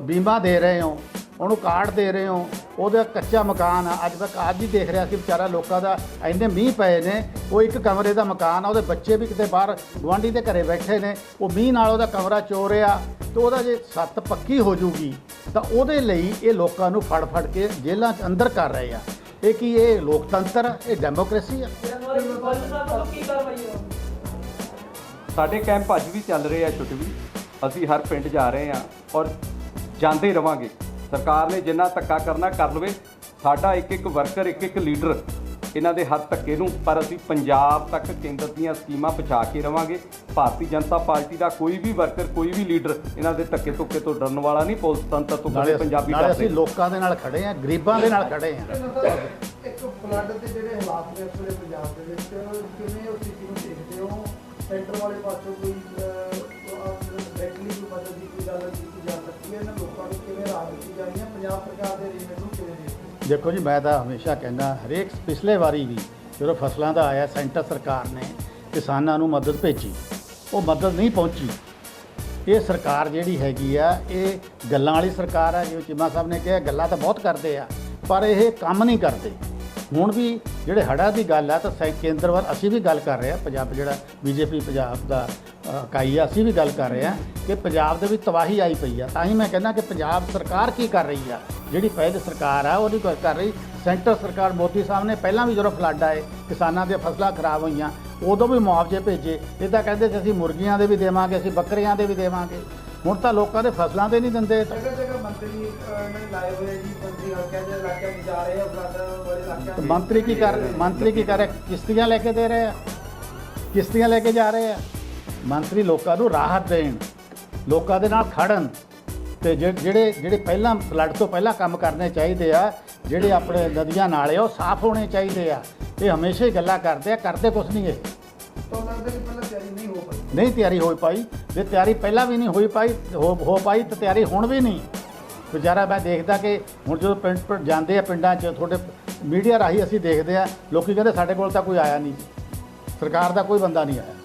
ਬੀਮਾ ਦੇ ਰਹੇ ਹੋ ਉਹਨੂੰ ਕਾਰਡ ਦੇ ਰਹੇ ਹੋ, ਉਹਦਾ ਕੱਚਾ ਮਕਾਨ ਆ, ਅੱਜ ਤੱਕ ਅੱਜ ਹੀ ਦੇਖ ਰਿਹਾ ਸੀ ਵਿਚਾਰਾ ਲੋਕਾਂ ਦਾ, ਇੰਨੇ ਮੀਂਹ ਪਏ ਨੇ, ਉਹ ਇੱਕ ਕਮਰੇ ਦਾ ਮਕਾਨ ਆ, ਉਹਦੇ ਬੱਚੇ ਵੀ ਕਿਤੇ ਬਾਹਰ ਗੁਆਂਢੀ ਦੇ ਘਰੇ ਬੈਠੇ ਨੇ, ਉਹ ਮੀਂਹ ਨਾਲ ਉਹਦਾ ਕਮਰਾ ਚੋ ਰਿਹਾ, ਤੇ ਉਹਦਾ ਜੇ ਛੱਤ ਪੱਕੀ ਹੋ ਜੂਗੀ, ਤਾਂ ਉਹਦੇ ਲਈ ਇਹ ਲੋਕਾਂ ਨੂੰ ਫੜ ਫੜ ਕੇ ਜੇਲ੍ਹਾਂ 'ਚ ਅੰਦਰ ਕਰ ਰਹੇ ਆ। ਇਹ ਕੀ ਇਹ ਲੋਕਤੰਤਰ ਆ, ਇਹ ਡੈਮੋਕ੍ਰੇਸੀ ਆ? ਸਾਡੇ ਕੈਂਪ ਅੱਜ ਵੀ ਚੱਲ ਰਹੇ ਆ ਛੁੱਟਵੀ ਅਸੀਂ ਹਰ ਪਿੰਡ ਜਾ ਰਹੇ ਆ ਔਰ ਜਾਂਦੇ ਰਵਾਂਗੇ। ਸਰਕਾਰ ਨੇ ਜਿੰਨਾ ਧੱਕਾ ਕਰਨਾ ਕਰ ਲਵੇ ਸਾਡਾ ਇੱਕ ਇੱਕ ਵਰਕਰ ਇੱਕ ਇੱਕ ਲੀਡਰ ਇਹਨਾਂ ਦੇ ਹੱਥ ਧੱਕੇ ਨੂੰ ਪਰ ਅਸੀਂ ਪੰਜਾਬ ਤੱਕ ਕੇਂਦਰ ਦੀਆਂ ਸਕੀਮਾਂ ਪਹੁੰਚਾ ਕੇ ਰਵਾਂਗੇ। ਭਾਰਤੀ ਜਨਤਾ ਪਾਰਟੀ ਦਾ ਕੋਈ ਵੀ ਵਰਕਰ ਕੋਈ ਵੀ ਲੀਡਰ ਇਹਨਾਂ ਦੇ ਧੱਕੇ ਧੁੱਕੇ ਤੋਂ ਡਰਨ ਵਾਲਾ ਨਹੀਂ ਪੁਲਿਸ ਤੰਤਰ ਤੋਂ ਕਦੇ ਪੰਜਾਬੀ ਨਾਲੇ ਡਰਦੇ ਅਸੀਂ ਲੋਕਾਂ ਦੇ ਨਾਲ ਖੜੇ ਆ ਗਰੀਬਾਂ ਦੇ ਨਾਲ ਖੜੇ ਆ ਇੱਕ ਫਲੱਡ ਦੇ ਜਿਹੜੇ ਹਾਲਾਤ ਨੇ ਇਸ ਵੇਲੇ ਪੰਜਾਬ ਦੇ ਵਿੱਚ ਕਿਵੇਂ ਸਥਿਤੀ ਨੂੰ ਦੇਖਦੇ ਹੋ? ਸੈਂਟਰ ਵਾਲੇ ਪਾਸੋਂ ਕੋਈ ਡਾਇਰੈਕਟਲੀ ਕੋਈ ਮਦਦ ਦੀ ਕੋਈ ਗੱਲ ਜਾ ਸਕਦੀ ਹੈ। ਇਹਨਾਂ ਲੋਕਾਂ ਨੂੰ ਕਿਵੇਂ ਰਾਹਤ ਦਿੱਤੀ ਜਾਣੀ ਹੈ? ਪੰਜਾਬ ਸਰਕਾਰ ਦੇ ਰੀਮੇਟ ਨੂੰ ਕਿਵੇਂ ਦੇਖਦੇ ਦੇਖੋ ਜੀ, ਮੈਂ ਤਾਂ ਹਮੇਸ਼ਾ ਕਹਿੰਦਾ, ਹਰੇਕ ਪਿਛਲੇ ਵਾਰੀ ਵੀ ਜਦੋਂ ਫਸਲਾਂ ਦਾ ਆਇਆ, ਸੈਂਟਰ ਸਰਕਾਰ ਨੇ ਕਿਸਾਨਾਂ ਨੂੰ ਮਦਦ ਭੇਜੀ, ਉਹ ਮਦਦ ਨਹੀਂ ਪਹੁੰਚੀ। ਇਹ ਸਰਕਾਰ ਜਿਹੜੀ ਹੈਗੀ ਆ, ਇਹ ਗੱਲਾਂ ਵਾਲੀ ਸਰਕਾਰ ਆ, ਜਿਵੇਂ ਚੀਮਾ ਸਾਹਿਬ ਨੇ ਕਿਹਾ, ਗੱਲਾਂ ਤਾਂ ਬਹੁਤ ਕਰਦੇ ਆ, ਪਰ ਇਹ ਕੰਮ ਨਹੀਂ ਕਰਦੇ। ਹੁਣ ਵੀ ਜਿਹੜੇ ਹੜ੍ਹਾਂ ਦੀ ਗੱਲ ਆ, ਤਾਂ ਸੈ, ਕੇਂਦਰ ਵੱਲ ਅਸੀਂ ਵੀ ਗੱਲ ਕਰ ਰਹੇ ਆ। ਪੰਜਾਬ ਜਿਹੜਾ ਬੀਜੇਪੀ, ਪੰਜਾਬ ਦਾ ਇਕਾਈ ਆ ਅਸੀਂ ਵੀ ਗੱਲ ਕਰ ਰਹੇ ਆ ਕਿ ਪੰਜਾਬ ਦੇ ਵਿੱਚ ਤਬਾਹੀ ਆਈ ਪਈ ਆ। ਤਾਂ ਹੀ ਮੈਂ ਕਹਿੰਦਾ ਕਿ ਪੰਜਾਬ ਸਰਕਾਰ ਕੀ ਕਰ ਰਹੀ ਆ? ਜਿਹੜੀ ਪਹਿਲੇ ਸਰਕਾਰ ਆ ਉਹ ਨਹੀਂ ਕੁਛ ਕਰ ਰਹੀ। ਸੈਂਟਰ ਸਰਕਾਰ ਮੋਦੀ ਸਾਹਿਬ ਨੇ ਪਹਿਲਾਂ ਵੀ ਜਦੋਂ ਫਲੱਡ ਆਏ ਕਿਸਾਨਾਂ ਦੀਆਂ ਫਸਲਾਂ ਖਰਾਬ ਹੋਈਆਂ ਉਦੋਂ ਵੀ ਮੁਆਵਜ਼ੇ ਭੇਜੇ। ਇਹ ਤਾਂ ਕਹਿੰਦੇ ਸੀ ਅਸੀਂ ਮੁਰਗੀਆਂ ਦੇ ਵੀ ਦੇਵਾਂਗੇ ਅਸੀਂ ਬੱਕਰੀਆਂ ਦੇ ਵੀ ਦੇਵਾਂਗੇ। ਹੁਣ ਤਾਂ ਲੋਕਾਂ ਦੇ ਫਸਲਾਂ ਦੇ ਨਹੀਂ ਦਿੰਦੇ। ਜਗ੍ਹਾ ਜਗ੍ਹਾ ਮੰਤਰੀ ਨੇ ਲਾਏ ਹੋਏ ਜੀ ਮੰਤਰੀ ਹਲਕਿਆਂ ਦੇ ਇਲਾਕਿਆਂ ਵਿੱਚ ਜਾ ਰਹੇ ਆ ਫਲੱਡ ਵਾਲੇ ਇਲਾਕਿਆਂ। ਮੰਤਰੀ ਕੀ ਕਰ ਮੰਤਰੀ ਕੀ ਕਰ ਕਿਸ਼ਤੀਆਂ ਲੈ ਕੇ ਦੇ ਰਹੇ ਆ। ਕਿਸ਼ਤੀਆਂ ਲੈ ਕੇ ਜਾ ਰਹੇ ਆ। ਮੰਤਰੀ ਲੋਕਾਂ ਨੂੰ ਰਾਹਤ ਦੇਣ ਲੋਕਾਂ ਦੇ ਨਾਲ ਖੜਨ ਤੇ ਜਿਹੜੇ ਜਿਹੜੇ ਪਹਿਲਾਂ ਫਲੱਡ ਤੋਂ ਪਹਿਲਾਂ ਕੰਮ ਕਰਨੇ ਚਾਹੀਦੇ ਆ ਜਿਹੜੇ ਆਪਣੇ ਨਦੀਆਂ ਨਾਲੇ ਉਹ ਸਾਫ਼ ਹੋਣੇ ਚਾਹੀਦੇ ਆ। ਇਹ ਹਮੇਸ਼ਾ ਹੀ ਗੱਲਾਂ ਕਰਦੇ ਆ ਕਰਦੇ ਕੁਛ ਨਹੀਂ ਇਹ। ਨਹੀਂ ਤਿਆਰੀ ਹੋ ਪਾਈ। ਜੇ ਤਿਆਰੀ ਪਹਿਲਾਂ ਵੀ ਨਹੀਂ ਹੋਈ ਪਾਈ ਹੋ ਪਾਈ ਤਾਂ ਤਿਆਰੀ ਹੁਣ ਵੀ ਨਹੀਂ। ਵਿਚਾਰਾ ਮੈਂ ਦੇਖਦਾ ਕਿ ਹੁਣ ਜਦੋਂ ਪਿੰਡ ਪਿੰਡ ਜਾਂਦੇ ਆ ਪਿੰਡਾਂ 'ਚ ਤੁਹਾਡੇ ਮੀਡੀਆ ਰਾਹੀਂ ਅਸੀਂ ਦੇਖਦੇ ਆ ਲੋਕੀ ਕਹਿੰਦੇ ਸਾਡੇ ਕੋਲ ਤਾਂ ਕੋਈ ਆਇਆ ਨਹੀਂ। ਸਰਕਾਰ ਦਾ ਕੋਈ ਬੰਦਾ ਨਹੀਂ ਆਇਆ।